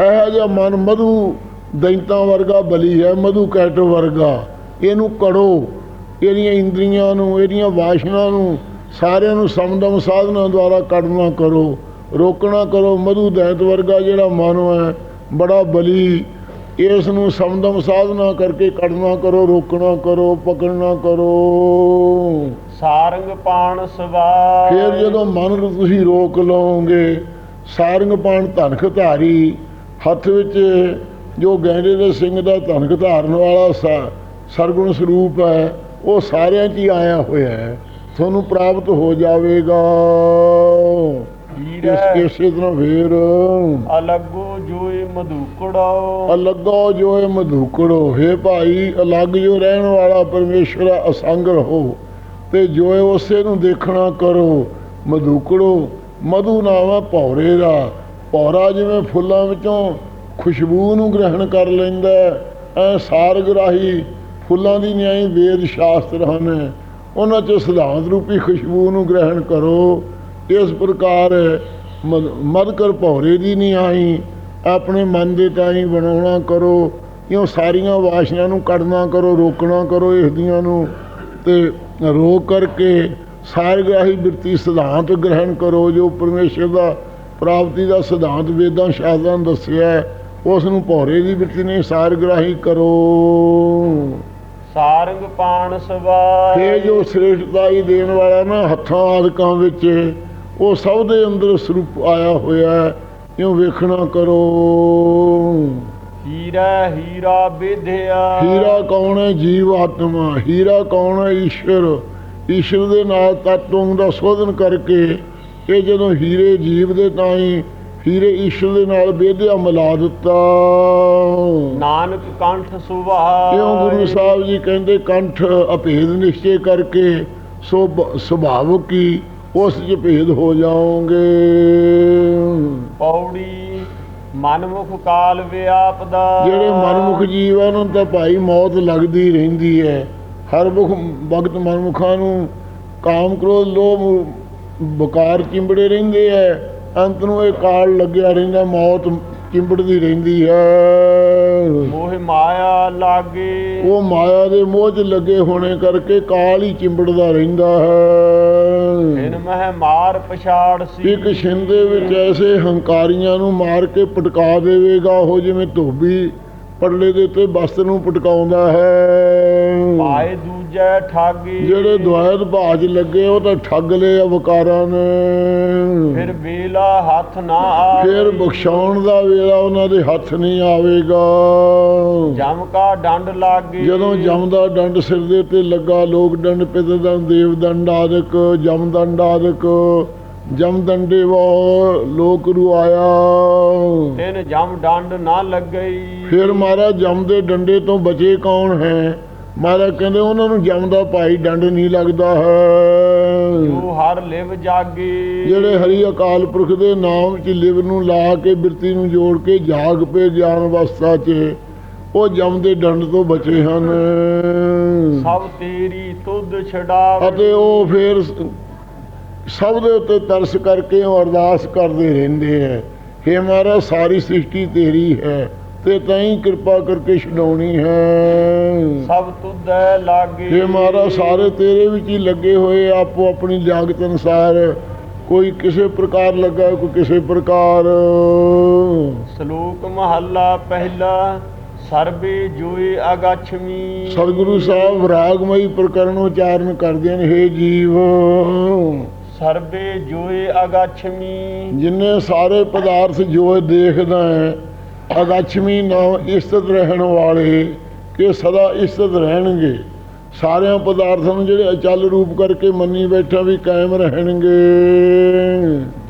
Speaker 2: ਇਹੋ ਜਿਹਾ ਮਨ ਮਧੂ ਦੈਂਤਾਂ ਵਰਗਾ ਬਲੀ ਹੈ, ਮਧੂ ਕੈਟਵ ਵਰਗਾ। ਇਹਨੂੰ ਕੜੋ ਇਹਦੀਆਂ ਇੰਦਰੀਆਂ ਨੂੰ, ਇਹਦੀਆਂ ਵਾਸ਼ਨਾ ਨੂੰ, ਸਾਰਿਆਂ ਨੂੰ ਸਮਦਮ ਸਾਧਨਾ ਦੁਆਰਾ ਕੱਢਣਾ ਕਰੋ। ਰੋਕਣਾ ਕਰੋ ਮਧੂ ਦੈਂਤ ਵਰਗਾ ਜਿਹੜਾ ਮਨ ਹੈ ਬੜਾ ਬਲੀ। ਇਸ ਨੂੰ ਸਮਦਮ ਸਾਧਨਾ ਕਰਕੇ ਕੱਢਣਾ ਕਰੋ ਰੋਕਣਾ ਕਰੋ ਪਕੜਨਾ ਕਰੋ।
Speaker 1: ਸਾਰੰਗ ਪਾਣ ਸਵਾਰ।
Speaker 2: ਫਿਰ ਜਦੋਂ ਮਨ ਨੂੰ ਤੁਸੀਂ ਰੋਕ ਲਓਗੇ ਸਾਰੰਗ ਪਾਣ ਧਨਖ ਧਾਰੀ ਹੱਥ ਵਿੱਚ ਜੋ ਗਹਿਣੇ ਦੇ ਸਿੰਘ ਦਾ ਧਨਖ ਧਾਰਨ ਵਾਲਾ ਸਰਗੁਣ ਸਰੂਪ ਹੈ ਉਹ ਸਾਰਿਆਂ 'ਚ ਹੀ ਆਇਆ ਹੋਇਆ ਹੈ। ਤੁਹਾਨੂੰ ਪ੍ਰਾਪਤ ਹੋ ਜਾਵੇਗਾ। ਇਸ ਇਸੇ ਤਰ੍ਹਾਂ ਫੇਰ।
Speaker 1: ਅਲਗੋ ਜੋਏ ਮਧੂਕੜੋ।
Speaker 2: ਅਲੱਗੋ ਜੋ ਇਹ ਮਧੂਕੜੋ। ਹੈ ਭਾਈ ਅਲੱਗ ਜੋ ਰਹਿਣ ਵਾਲਾ ਪਰਮੇਸ਼ਰ ਅਸੰਗ ਰਹੋ ਤੇ ਜੋ ਇਹ ਉਸੇ ਨੂੰ ਦੇਖਣਾ ਕਰੋ। ਮਧੂਕੜੋ ਮਧੂ ਹੈ ਭੌਰੇ ਦਾ। ਭੌਰਾ ਜਿਵੇਂ ਫੁੱਲਾਂ ਵਿੱਚੋਂ ਖੁਸ਼ਬੂ ਨੂੰ ਗ੍ਰਹਿਣ ਕਰ ਲੈਂਦਾ ਐ ਸਾਰਗ ਰਾਹੀ ਫੁੱਲਾਂ ਦੀ ਨਿਆਈ ਵੇਦ ਸ਼ਾਸਤਰ ਹਨ। ਉਹਨਾਂ 'ਚ ਸਿਧਾਂਤ ਰੂਪੀ ਖੁਸ਼ਬੂ ਨੂੰ ਗ੍ਰਹਿਣ ਕਰੋ। ਇਸ ਪ੍ਰਕਾਰ ਮਦ ਕਰ ਭੌਰੇ ਦੀ ਨਹੀਂ ਆਈ। ਆਪਣੇ ਮਨ ਦੇ ਤਾਈ ਬਣਾਉਣਾ ਕਰੋ। ਇਉਂ ਸਾਰੀਆਂ ਵਾਸ਼ਨਾ ਨੂੰ ਕੱਢਣਾ ਕਰੋ ਰੋਕਣਾ ਕਰੋ ਇਸ ਦੀਆਂ ਨੂੰ। ਤੇ ਰੋਕ ਕਰਕੇ ਸਾਰਗ੍ਰਾਹੀ ਬਿਰਤੀ ਸਿਧਾਂਤ ਗ੍ਰਹਿਣ ਕਰੋ ਜੋ ਪਰਮੇਸ਼ਰ ਦਾ ਪ੍ਰਾਪਤੀ ਦਾ ਸਿਧਾਂਤ ਵੇਦਾਂ ਸ਼ਾਸਤਰਾਂ ਨੇ ਦੱਸਿਆ ਹੈ, ਉਸ ਨੂੰ ਭੌਰੇ ਦੀ ਬਿਰਤੀ ਨਹੀਂ ਸਾਰਗ੍ਰਾਹੀ ਕਰੋ।
Speaker 1: ਸਾਰੰਗ ਪਾਣ ਸਵਾਰ
Speaker 2: ਇਹ ਜੋ ਸ੍ਰੇਸ਼ਟਤਾਈ ਦੇਣ ਵਾਲਾ ਨਾ ਹੱਥਾਂ ਆਦਿਕਾਂ ਵਿੱਚ ਉਹ ਸਭ ਦੇ ਅੰਦਰ ਸਰੂਪ ਆਇਆ ਹੋਇਆ ਹੈ। ਇਉਂ ਵੇਖਣਾ ਕਰੋ।
Speaker 1: ਹੀਰਾ ਹੀਰਾ ਵਿਧਿਆ।
Speaker 2: ਹੀਰਾ ਕੌਣ ਹੈ? ਜੀਵ ਆਤਮਾ। ਹੀਰਾ ਕੌਣ ਹੈ? ਈਸ਼ਵਰ ਈਸ਼ਵਰ ਦੇ ਨਾਲ ਤਤਵ ਦਾ ਸੋਧਨ ਕਰਕੇ ਇਹ ਜਦੋਂ ਹੀਰੇ ਜੀਵ ਦੇ ਤਾਈ ਹੀਰੇ ਈਸ਼ਵਰ ਦੇ ਨਾਲ ਬੇਦਿਆ ਮਿਲਾ ਦਿੱਤਾ।
Speaker 1: ਨਾਨਕ ਕੰਠ ਸੁਭਾਅ।
Speaker 2: ਕਿਉਂ ਗੁਰੂ ਸਾਹਿਬ ਜੀ ਕਹਿੰਦੇ ਕੰਠ ਅਭੇਦ ਨਿਸ਼ਚੈ ਕਰਕੇ ਸੋ ਸੁਭਾਵਕ ਹੀ ਉਸ 'ਚ ਭੇਦ ਹੋ ਜਾਓਗੇ।
Speaker 1: ਪੌੜੀ ਮਨਮੁਖ ਕਾਲ ਵਿਆਪਦਾ
Speaker 2: ਜਿਹੜੇ ਮਨਮੁਖ ਜੀਵ ਆ ਉਹਨਾਂ ਤਾਂ ਭਾਈ ਮੌਤ ਲੱਗਦੀ ਰਹਿੰਦੀ ਹੈ। ਹਰ ਮੁਖ ਵਕਤ ਮਨਮੁਖਾਂ ਨੂੰ ਕਾਮ ਕ੍ਰੋਧ ਲੋਭ ਬਕਾਰ ਚਿੰਬੜੇ ਰਹਿੰਦੇ ਐ ਅੰਤ ਨੂੰ ਇਹ ਕਾਲ ਲੱਗਿਆ ਰਹਿੰਦਾ ਮੌਤ ਚਿੰਬੜਦੀ ਰਹਿੰਦੀ ਹੈ।
Speaker 1: ਮੋਹ ਮਾਇਆ ਲਾਗੇ।
Speaker 2: ਉਹ ਮਾਇਆ ਦੇ ਮੋਹ 'ਚ ਲੱਗੇ ਹੋਣੇ ਕਰਕੇ ਕਾਲ ਹੀ ਚਿੰਬੜਦਾ ਰਹਿੰਦਾ ਹੈ।
Speaker 1: ਇਨ ਮਹਿ ਮਾਰ ਪਛਾੜ ਸੀ।
Speaker 2: ਇੱਕ ਛਿੰਦੇ ਵਿੱਚ ਐਸੇ ਹੰਕਾਰੀਆਂ ਨੂੰ ਮਾਰ ਕੇ ਪਟਕਾ ਦੇਵੇਗਾ ਉਹ ਜਿਵੇਂ ਧੋਬੀ ਪੜਲੇ ਦੇ ਉੱਤੇ ਬਸਤ ਨੂੰ ਪਟਕਾਉਂਦਾ ਹੈ।
Speaker 1: ਪਾਏ ਦੂਜੈ ਠਾਗੀ
Speaker 2: ਜਿਹੜੇ ਦੁਆਇਤ ਬਾਜ ਲੱਗੇ ਉਹ ਤਾਂ ਠੱਗ ਲਏ ਆ ਵਕਾਰਾਂ ਨੇ।
Speaker 1: ਫਿਰ ਵੇਲਾ ਹੱਥ ਨਾ ਆਵੇ।
Speaker 2: ਫਿਰ ਬਖਸ਼ਾਉਣ ਦਾ ਵੇਲਾ ਉਹਨਾਂ ਦੇ ਹੱਥ ਨਹੀਂ ਆਵੇਗਾ।
Speaker 1: ਜਮ ਕਾ ਡੰਡ ਲਾਗੇ।
Speaker 2: ਜਦੋਂ ਜਮ ਦਾ ਡੰਡ ਸਿਰ ਦੇ ਉੱਤੇ ਲੱਗਾ ਲੋਕ ਡੰਡ ਪਿਤਰ ਦੰਡ ਦੇਵ ਦੰਡ ਆਦਿਕ ਜਮ ਦੰਡ ਆਦਿਕ। ਜਮ ਦੰਡੇ ਵੋ ਲੋਕ ਰੂ ਆਇਆ।
Speaker 1: ਤਿਨ ਜਮ ਡੰਡ ਨਾ ਲੱਗਈ।
Speaker 2: ਫਿਰ ਮਹਾਰਾਜ ਜਮ ਦੇ ਡੰਡੇ ਤੋਂ ਬਚੇ ਕੌਣ ਹੈ? ਮਹਾਰਾਜ ਕਹਿੰਦੇ ਉਹਨਾਂ ਨੂੰ ਜਮ ਦਾ ਭਾਈ ਡੰਡ ਨਹੀਂ ਲੱਗਦਾ ਹੈ।
Speaker 1: ਜੋ ਹਰ ਲਿਵ ਜਾਗੇ।
Speaker 2: ਜਿਹੜੇ ਹਰੀ ਅਕਾਲ ਪੁਰਖ ਦੇ ਨਾਮ ਚ ਲਿਵ ਨੂੰ ਲਾ ਕੇ ਬਿਰਤੀ ਨੂੰ ਜੋੜ ਕੇ ਜਾਗ ਪਏ ਗਿਆਨ ਅਵਸਥਾ 'ਚ ਉਹ ਜਮ ਦੇ ਡੰਡ ਤੋਂ ਬਚੇ ਹਨ।
Speaker 1: ਸਭ ਤੇਰੀ ਤੁਧ ਛਡਾਵ।
Speaker 2: ਅਤੇ ਉਹ ਫਿਰ ਸਭ ਦੇ ਉੱਤੇ ਤਰਸ ਕਰਕੇ ਉਹ ਅਰਦਾਸ ਕਰਦੇ ਰਹਿੰਦੇ ਹੈ ਕਿ ਮਹਾਰਾ ਸਾਰੀ ਸ੍ਰਿਸ਼ਟੀ ਤੇਰੀ ਹੈ ਤੇ ਤੈਂ ਕਿਰਪਾ ਕਰਕੇ ਛਡਾਉਣੀ ਹੈ।
Speaker 1: ਸਭ ਤੁਧੈ ਲਾਗੇ।
Speaker 2: ਇਹ ਮਹਾਰਾ ਸਾਰੇ ਤੇਰੇ ਵਿੱਚ ਹੀ ਲੱਗੇ ਹੋਏ ਆਪੋ ਆਪਣੀ ਜਾਗਤ ਅਨਸਾਰ। ਕੋਈ ਕਿਸੇ ਪ੍ਰਕਾਰ ਲੱਗਾ ਕੋਈ ਕਿਸੇ ਪ੍ਰਕਾਰ।
Speaker 1: ਸ਼ਲੋਕ ਮਹੱਲਾ ਪਹਿਲਾ ਸਰਬੇ ਜੋਏ ਅਗਾਛਮੀ।
Speaker 2: ਸਤਿਗੁਰੂ ਸਾਹਿਬ ਰਾਗਮਈ ਪ੍ਰਕਰਨ ਉਚਾਰਨ ਕਰਦੇ ਨੇ हे ਜੀਵ।
Speaker 1: ਸਰਬੇ ਜੋਏ ਅਗਾਛਮੀ।
Speaker 2: ਜਿੰਨੇ ਸਾਰੇ ਪਦਾਰਥ ਜੋ ਦੇਖਦਾ ਹੈ ਅਗਾਛਮੀ ਨਾਮ ਇਸਤਤ ਰਹਿਣ ਵਾਲੇ ਕਿ ਸਦਾ ਇਸਤਤ ਰਹਿਣਗੇ। ਸਾਰਿਆਂ ਪਦਾਰਥਾਂ ਨੂੰ ਜਿਹੜੇ ਅਚਲ ਰੂਪ ਕਰਕੇ ਮੰਨੀ ਬੈਠਾ ਵੀ ਕਾਇਮ ਰਹਿਣਗੇ।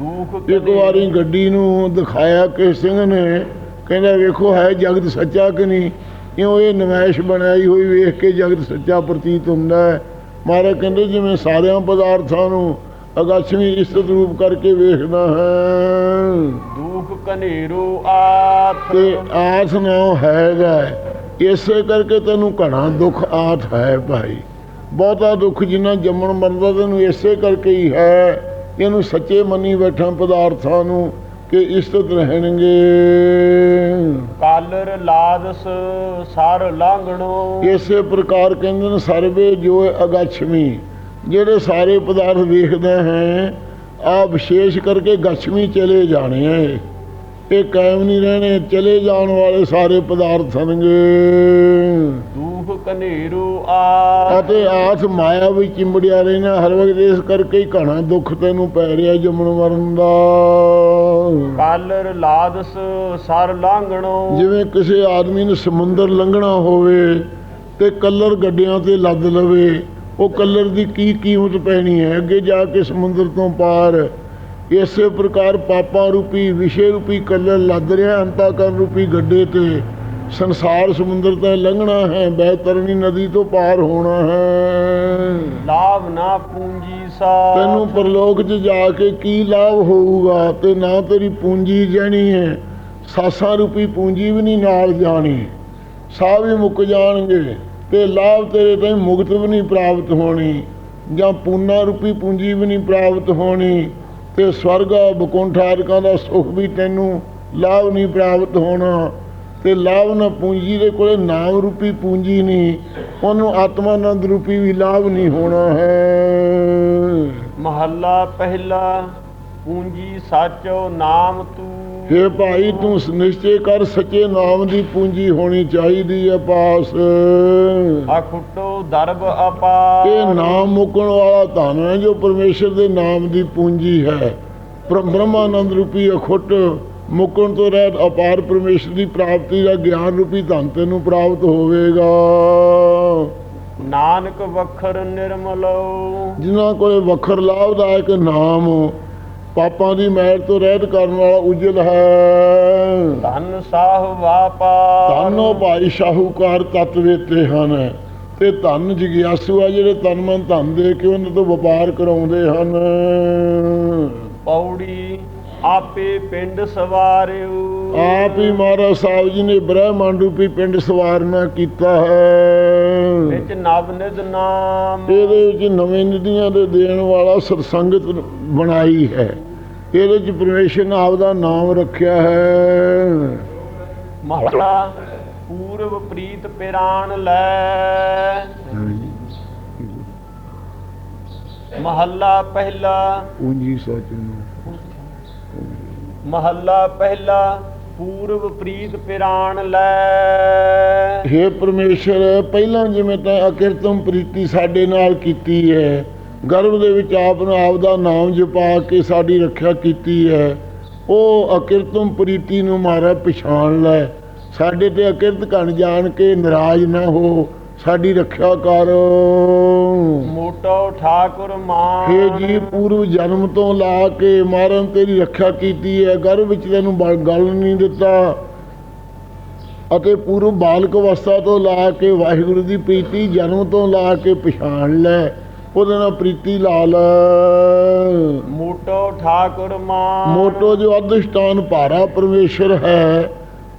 Speaker 1: ਦੁਖ
Speaker 2: ਇੱਕ ਵਾਰੀ ਗੱਡੀ ਨੂੰ ਦਿਖਾਇਆ ਕਿ ਸਿੰਘ ਨੇ ਕਹਿੰਦਾ ਵੇਖੋ ਹੈ ਜਗਤ ਸੱਚਾ ਕਿ ਨਹੀਂ? ਇਉਂ ਇਹ ਨਮਾਇਸ਼ ਬਣਾਈ ਹੋਈ ਵੇਖ ਕੇ ਜਗਤ ਸੱਚਾ ਪ੍ਰਤੀਤ ਹੁੰਦਾ ਹੈ। ਮਹਾਰਾਜ ਕਹਿੰਦੇ ਜਿਵੇਂ ਸਾਰਿਆਂ ਪਦਾਰਥਾਂ ਨੂੰ ਅਗਾਛਵੀ ਇਸਤ ਰੂਪ ਕਰਕੇ ਵੇਖਣਾ ਹੈ।
Speaker 1: ਦੁਖ ਕਨੇਰੂ ਆਥ
Speaker 2: ਤੇ ਆਸ ਨਾ ਹੈਗਾ ਇਸੇ ਕਰਕੇ ਤੈਨੂੰ ਘਣਾ ਦੁੱਖ ਆਠ ਹੈ ਭਾਈ। ਬਹੁਤਾ ਦੁੱਖ ਜਿੰਨਾ ਜੰਮਣ ਮਰਦਾ ਤੈਨੂੰ ਇਸੇ ਕਰਕੇ ਹੀ ਹੈ। ਇਹਨੂੰ ਸੱਚੇ ਮੰਨੀ ਬੈਠਾ ਪਦਾਰਥਾਂ ਨੂੰ ਕਿ ਇਸਤ ਰਹਿਣਗੇ।
Speaker 1: ਕਾਲਰ ਲਾਦਸ ਸਰ ਲਾਂਗਣੋ
Speaker 2: ਇਸੇ ਪ੍ਰਕਾਰ ਕਹਿੰਦੇ ਨੇ ਸਰਵੇ ਜੋ ਅਗਛਮੀ। ਜਿਹੜੇ ਸਾਰੇ ਪਦਾਰਥ ਵੇਖਦੇ ਹੈ ਆ ਵਿਸ਼ੇਸ਼ ਕਰਕੇ ਗਛਮੀ ਚਲੇ ਜਾਣੇ ਆ ਇਹ। ਕਾਇਮ ਨਹੀਂ ਰਹਿਣੇ ਚਲੇ ਜਾਣ ਵਾਲੇ ਸਾਰੇ ਪਦਾਰਥ ਹਨਗੇ
Speaker 1: ਦੁਖ ਕਨੇਰੂ ਆਥ
Speaker 2: ਅਤੇ ਆਸ ਮਾਇਆ ਵਿੱਚ ਚਿੰਬੜਿਆ ਰਹਿਣਾ ਹਰ ਵਕਤ ਇਸ ਕਰਕੇ ਹੀ ਘਣਾ ਦੁੱਖ ਤੈਨੂੰ ਪੈ ਰਿਹਾ ਜੰਮਣ ਮਰਨ ਦਾ।
Speaker 1: ਕਾਲਰ ਲਾਦਸ ਸਰ ਲਾਂਗਣੋ
Speaker 2: ਜਿਵੇਂ ਕਿਸੇ ਆਦਮੀ ਨੂੰ ਸਮੁੰਦਰ ਲੰਘਣਾ ਹੋਵੇ ਤੇ ਕਲਰ ਗੱਡਿਆਂ ਤੇ ਲੱਦ ਲਵੇ ਉਹ ਕਲਰ ਦੀ ਕੀ ਕੀਮਤ ਪੈਣੀ ਹੈ? ਅੱਗੇ ਜਾ ਕੇ ਸਮੁੰਦਰ ਤੋਂ ਪਾਰ ਇਸੇ ਪ੍ਰਕਾਰ ਪਾਪਾ ਰੂਪੀ ਵਿਸ਼ੇ ਰੂਪੀ ਕਲਰ ਲੱਦ ਰਿਹਾ ਅੰਤਾਕਰ ਰੂਪੀ ਗੱਡੇ ਤੇ। ਸੰਸਾਰ ਸਮੁੰਦਰ ਤੇ ਲੰਘਣਾ ਹੈ ਬਹਿਤਰਨੀ ਨਦੀ ਤੋਂ ਪਾਰ ਹੋਣਾ ਹੈ।
Speaker 1: ਲਾਭ ਨਾ ਪੂੰਜੀ ਸਾ
Speaker 2: ਤੈਨੂੰ ਪਰਲੋਕ 'ਚ ਜਾ ਕੇ ਕੀ ਲਾਭ ਹੋਊਗਾ? ਤੇ ਨਾ ਤੇਰੀ ਪੂੰਜੀ ਜਾਣੀ ਹੈ। ਸਾਸਾਂ ਰੂਪੀ ਪੂੰਜੀ ਵੀ ਨਹੀਂ ਨਾਲ ਜਾਣੀ। ਸਾਹ ਵੀ ਮੁੱਕ ਜਾਣਗੇ। ਤੇ ਲਾਭ ਤੇਰੇ ਤੇ ਮੁਕਤ ਵੀ ਨਹੀਂ ਪ੍ਰਾਪਤ ਹੋਣੀ, ਜਾਂ ਪੂਨਾ ਰੂਪੀ ਪੂੰਜੀ ਵੀ ਨਹੀਂ ਪ੍ਰਾਪਤ ਹੋਣੀ, ਤੇ ਸਵਰਗ ਬਕੁੰਠਾਰਕਾਂ ਦਾ ਸੁਖ ਵੀ ਤੈਨੂੰ ਲਾਭ ਨਹੀਂ ਪ੍ਰਾਪਤ ਹੋਣਾ, ਤੇ ਲਾਭ ਨਾ ਪੂੰਜੀ ਦੇ ਕੋਲੇ ਨਾਮ ਰੂਪੀ ਪੂੰਜੀ ਨਹੀਂ, ਉਹਨੂੰ ਆਤਮਾਨੰਦ ਰੂਪੀ ਵੀ ਲਾਭ ਨਹੀਂ ਹੋਣਾ ਹੈ।
Speaker 1: ਮਹੱਲਾ ਪਹਿਲਾ, ਪੂੰਜੀ ਸਾਚੋ, ਨਾਮ ਤੂੰ
Speaker 2: हे ਭਾਈ ਤੂੰ ਨਿਸ਼ਚੈ ਕਰ ਸੱਚੇ ਨਾਮ ਦੀ ਪੂੰਜੀ ਹੋਣੀ ਚਾਹੀਦੀ ਹੈ ਪਾਸ।
Speaker 1: ਅਖੁੱਟੋ ਦਰਬ ਅਪਾਰ।
Speaker 2: ਇਹ ਨਾਮ ਮੁਕਣ ਵਾਲਾ ਧਨ ਹੈ ਜੋ ਪਰਮੇਸ਼ਰ ਦੇ ਨਾਮ ਦੀ ਪੂੰਜੀ ਹੈ। ਬ੍ਰਹਮਾਨੰਦ ਰੂਪੀ ਅਖੁੱਟ ਮੁਕਣ ਤੋਂ ਰਹਿਤ ਅਪਾਰ ਪਰਮੇਸ਼ਰ ਦੀ ਪ੍ਰਾਪਤੀ ਦਾ ਗਿਆਨ ਰੂਪੀ ਧਨ ਤੈਨੂੰ ਪ੍ਰਾਪਤ ਹੋਵੇਗਾ।
Speaker 1: ਨਾਨਕ ਵਖਰ ਨਿਰਮਲੋ।
Speaker 2: ਜਿਨ੍ਹਾਂ ਕੋਲੇ ਵੱਖਰ ਲਾਭਦਾਇਕ ਨਾਮ ਪਾਪਾਂ ਦੀ ਮੈਲ ਤੋਂ ਰਹਿਤ ਕਰਨ ਵਾਲਾ ਉਜਲ ਹੈ।
Speaker 1: ਧਨ ਸਾਹ ਵਾਪਾਰ।
Speaker 2: ਧੰਨੋ ਭਾਈ ਸ਼ਾਹੂਕਾਰ ਤੱਤ ਵੇਤੇ ਹਨ। ਤੇ ਧੰਨ ਜਗਿਆਸੂ ਆ ਜਿਹੜੇ ਤਨ ਮਨ ਧਨ ਦੇ ਕੇ ਉਹਨਾਂ ਤੋਂ ਵਪਾਰ ਕਰਾਉਂਦੇ ਹਨ।
Speaker 1: ਪੌੜੀ ਆਪੇ ਪਿੰਡ ਸਵਾਰਿਓ।
Speaker 2: ਆਪ ਹੀ ਮਹਾਰਾਜ ਸਾਹਿਬ ਜੀ ਨੇ ਬ੍ਰਹਮੰਡ ਰੂਪੀ ਪਿੰਡ ਸਵਾਰਨਾ ਕੀਤਾ ਹੈ।
Speaker 1: ਵਿੱਚ ਨਵ ਨਿਧ ਨਾਮ।
Speaker 2: ਇਹਦੇ ਵਿੱਚ ਨਵੇਂ ਨਿਧੀਆਂ ਦੇ ਦੇਣ ਵਾਲਾ ਸਤਸੰਗਤ ਬਣਾਈ ਹੈ। ਇਹਦੇ ਵਿੱਚ ਪਰਮੇਸ਼ਰ ਨੇ ਆਪ ਦਾ ਨਾਮ ਰੱਖਿਆ ਹੈ।
Speaker 1: ਮਹਲਾ ਪੂਰਵ ਪ੍ਰੀਤ ਪਿਰਾਨ ਲੈ। ਮਹੱਲਾ ਪਹਿਲਾ।
Speaker 2: ਪੂੰਜੀ ਸੋਚ ਨੂੰ।
Speaker 1: ਮਹੱਲਾ ਪਹਿਲਾ, ਪੂਰਵ ਪ੍ਰੀਤ ਪਿਰਾਨ ਲੈ।
Speaker 2: ਹੇ ਪਰਮੇਸ਼ਰ, ਪਹਿਲਾਂ ਜਿਵੇਂ ਤਾਂ ਅਕਿਰਤਮ ਪ੍ਰੀਤੀ ਸਾਡੇ ਨਾਲ ਕੀਤੀ ਹੈ, ਗਰਭ ਦੇ ਵਿੱਚ ਆਪ ਨੂੰ ਆਪ ਦਾ ਨਾਮ ਜਪਾ ਕੇ ਸਾਡੀ ਰੱਖਿਆ ਕੀਤੀ ਹੈ। ਉਹ ਅਕਿਰਤਮ ਪ੍ਰੀਤੀ ਨੂੰ ਮਾਰਾ ਪਛਾਣ ਲੈ, ਸਾਡੇ ਤੇ ਅਕਿਰਤ ਘਣ ਜਾਣ ਕੇ ਨਾਰਾਜ਼ ਨਾ ਹੋ। ਸਾਡੀ ਰੱਖਿਆ ਕਰ।
Speaker 1: ਮੋਟੋ ਠਾਕੁਰ ਮਾਨ।
Speaker 2: ਹੇ ਜੀ ਪੂਰਵ ਜਨਮ ਤੋਂ ਲਾ ਕੇ ਮਾਰਨ ਤੇਰੀ ਰੱਖਿਆ ਕੀਤੀ ਹੈ। ਗਰਭ ਵਿੱਚ ਤੈਨੂੰ ਗਲ ਨਹੀਂ ਦਿੱਤਾ। ਅਤੇ ਪੂਰਵ ਬਾਲਕ ਅਵਸਥਾ ਤੋਂ ਲਾ ਕੇ ਵਾਹਿਗੁਰੂ ਦੀ ਪ੍ਰੀਤੀ ਜਨਮ ਤੋਂ ਲਾ ਕੇ ਪਛਾਣ ਲੈ। ਉਹਦੇ ਨਾਲ ਪ੍ਰੀਤੀ ਲਾ ਲੈ।
Speaker 1: ਮੋਟੋ ਠਾਕੁਰ ਮਾਨ।
Speaker 2: ਮੋਟੋ ਜੋ ਅਧਿਸ਼ਟਾਨ ਭਾਰਾ ਪਰਮੇਸ਼ਰ ਹੈ।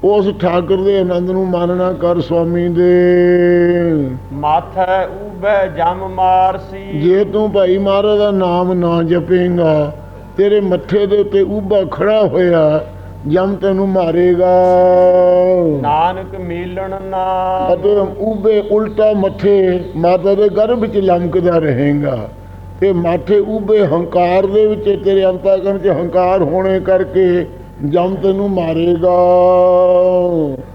Speaker 2: ਉਸ ਠਾਕੁਰ ਦੇ ਆਨੰਦ ਨੂੰ ਮਾਨਣਾ ਕਰ ਸੁਆਮੀ ਦੇ।
Speaker 1: ਮਾਥੈ ਉਬੈ ਜਮ ਮਾਰਸੀ
Speaker 2: ਜੇ ਤੂੰ ਭਾਈ ਮਹਾਰਾਜ ਦਾ ਨਾਮ ਨਾ ਜਪੇਂਗਾ ਤੇਰੇ ਮੱਥੇ ਦੇ ਉੱਤੇ ਉਭਾ ਖੜਾ ਹੋਇਆ ਜਮ ਤੈਨੂੰ ਮਾਰੇਗਾ।
Speaker 1: ਨਾਨਕ ਮੀਲਣ ਨਾਮ
Speaker 2: ਅਤੇ ਉਬੇ ਉਲਟਾ ਮੱਥੇ ਮਾਤਾ ਦੇ ਗਰਭ ਵਿੱਚ ਲੰਕਦਾ ਰਹੇਗਾ। ਤੇ ਮਾਥੇ ਉਬੇ ਹੰਕਾਰ ਦੇ ਵਿੱਚ ਤੇਰੇ ਅੰਤਕਰਨ 'ਚ ਹੰਕਾਰ ਹੋਣੇ ਕਰਕੇ ਜਮ ਤੈਨੂੰ ਮਾਰੇਗਾ।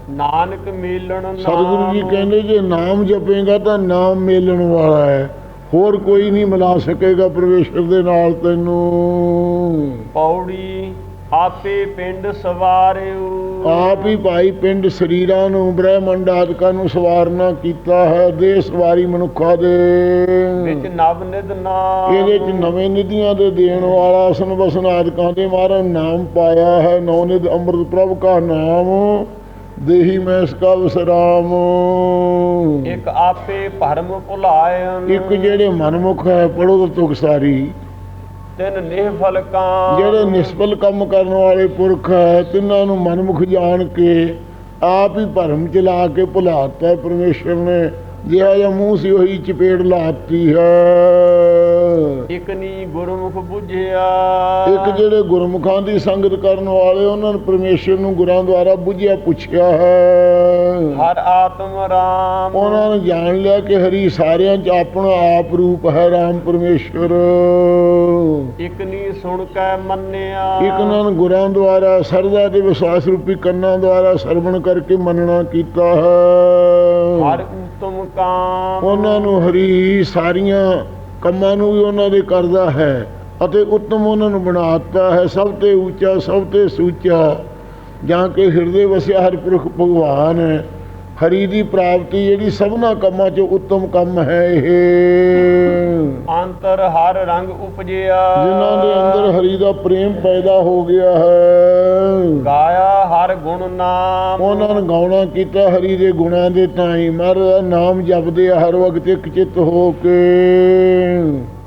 Speaker 1: ਨਾਨਕ ਮੀਲਣ ਨਾਮ
Speaker 2: ਸਤਿਗੁਰੂ ਜੀ ਕਹਿੰਦੇ ਜੇ ਨਾਮ ਜਪੇਗਾ ਤਾਂ ਨਾਮ ਮੇਲਣ ਵਾਲਾ ਹੈ। ਹੋਰ ਕੋਈ ਨਹੀਂ ਮਿਲਾ ਸਕੇਗਾ ਪਰਮੇਸ਼ਰ ਦੇ ਨਾਲ ਤੈਨੂੰ।
Speaker 1: ਪੌੜੀ ਆਪੇ ਪਿੰਡ ਸਵਾਰਿਓ।
Speaker 2: ਆਪ ਹੀ ਭਾਈ ਪਿੰਡ ਸਰੀਰਾਂ ਨੂੰ ਬ੍ਰਹਮੰਡ ਆਦਿਕਾਂ ਨੂੰ ਸਵਾਰਨਾ ਕੀਤਾ ਹੈ ਦੇ ਸਵਾਰੀ ਮਨੁੱਖਾਂ ਦੇ।
Speaker 1: ਵਿੱਚ ਨਵ ਨਿਧ ਨਾਮ
Speaker 2: ਇਹਦੇ ਚ ਨਵੇਂ ਨਿਧੀਆਂ ਦੇ ਦੇਣ ਵਾਲਾ ਅਸਨ ਵਸਨ ਆਦਿਕਾਂ ਦੇ ਮਾਰਾ ਨਾਮ ਪਾਇਆ ਹੈ ਨੌ ਨਿਧ ਅੰਮ੍ਰਿਤ ਪ੍ਰਭ ਕਾ ਨਾਮ ਦੇਹੀ ਮੈਂ ਇਸ ਕਾ ਵਿਸਰਾਮ
Speaker 1: ਇੱਕ ਆਪੇ ਭਰਮ ਭੁਲਾਇਨ।
Speaker 2: ਇੱਕ ਜਿਹੜੇ ਮਨਮੁਖ ਹੈ ਪੜੋ ਤਾਂ ਤੁਕ ਸਾਰੀ।
Speaker 1: ਤਿਨ ਨਿਹਫਲ
Speaker 2: ਜਿਹੜੇ ਨਿਸ਼ਫਲ ਕੰਮ ਕਰਨ ਵਾਲੇ ਪੁਰਖ ਹੈ, ਤਿੰਨਾਂ ਨੂੰ ਮਨਮੁਖ ਜਾਣ ਕੇ ਆਪ ਹੀ ਭਰਮ ਚ ਲਾ ਕੇ ਭੁਲਾਤਾ ਹੈ ਪਰਮੇਸ਼ਰ ਨੇ ਜਿਹੜਾ ਜਿਹਾ ਮੂੰਹ ਸੀ ਉਹੀ ਚਪੇੜ ਲਾਤੀ ਹੈ।
Speaker 1: ਇਕ ਨੀ ਗੁਰਮੁਖ ਬੁਝਿਆ।
Speaker 2: ਇੱਕ ਜਿਹੜੇ ਗੁਰਮੁਖਾਂ ਦੀ ਸੰਗਤ ਕਰਨ ਵਾਲੇ ਉਹਨਾਂ ਨੇ ਪਰਮੇਸ਼ਰ ਨੂੰ ਗੁਰਾਂ ਦੁਆਰਾ ਬੁੱਝਿਆ ਪੁੱਛਿਆ ਹੈ।
Speaker 1: ਹਰ ਆਤਮ ਰਾਮ।
Speaker 2: ਉਹਨਾਂ ਨੇ ਜਾਣ ਲਿਆ ਕਿ ਹਰੀ ਸਾਰਿਆਂ 'ਚ ਆਪਣਾ ਆਪ ਰੂਪ ਹੈ ਰਾਮ ਪਰਮੇਸ਼ਰ।
Speaker 1: ਇਕ ਨੀ ਸੁਣ ਕੈ ਮੰਨਿਆ।
Speaker 2: ਇੱਕ ਉਹਨਾਂ ਨੇ ਗੁਰਾਂ ਦੁਆਰਾ ਸਰਦਾ ਤੇ ਵਿਸ਼ਵਾਸ ਰੂਪੀ ਕੰਨਾਂ ਦੁਆਰਾ ਸਰਵਣ ਕਰਕੇ ਮੰਨਣਾ ਕੀਤਾ
Speaker 1: ਹਰ
Speaker 2: ਹੈ
Speaker 1: ਕਾਮ।
Speaker 2: ਉਹਨਾਂ ਨੂੰ ਹਰੀ ਸਾਰੀਆਂ ਕੰਮਾਂ ਨੂੰ ਵੀ ਉਹਨਾਂ ਦੇ ਕਰਦਾ ਹੈ ਅਤੇ ਉੱਤਮ ਉਹਨਾਂ ਨੂੰ ਬਣਾਤਾ ਹੈ। ਸਭ ਤੇ ਉੱਚਾ, ਸਭ ਤੇ ਸੂਚਾ, ਜਾਂ ਕਿ ਹਿਰਦੇ ਵਸਿਆ ਹਰ ਪੁਰਖ ਭਗਵਾਨ। ਹੈ ਹਰੀ ਦੀ ਪ੍ਰਾਪਤੀ ਜਿਹੜੀ ਸਭਨਾ ਕੰਮਾਂ 'ਚੋਂ ਉੱਤਮ ਕੰਮ ਹੈ ਇਹ।
Speaker 1: ਅੰਤਰ ਹਰ ਰੰਗ ਉਪਜਿਆ।
Speaker 2: ਜਿਨ੍ਹਾਂ ਦੇ ਅੰਦਰ ਹਰੀ ਦਾ ਪ੍ਰੇਮ ਪੈਦਾ ਹੋ ਗਿਆ ਹੈ।
Speaker 1: ਗਾਇਆ ਹਰ ਗੁਣ ਨਾਮ।
Speaker 2: ਉਹਨਾਂ ਨੇ ਗਾਉਣਾ ਕੀਤਾ ਹਰੀ ਦੇ ਗੁਣਾਂ ਦੇ ਤਾਈ। ਮਹਾਰਾਜ ਦਾ ਨਾਮ ਜਪਦੇ ਹਰ ਵਕਤ ਇੱਕ ਚਿੱਤ ਹੋ ਕੇ।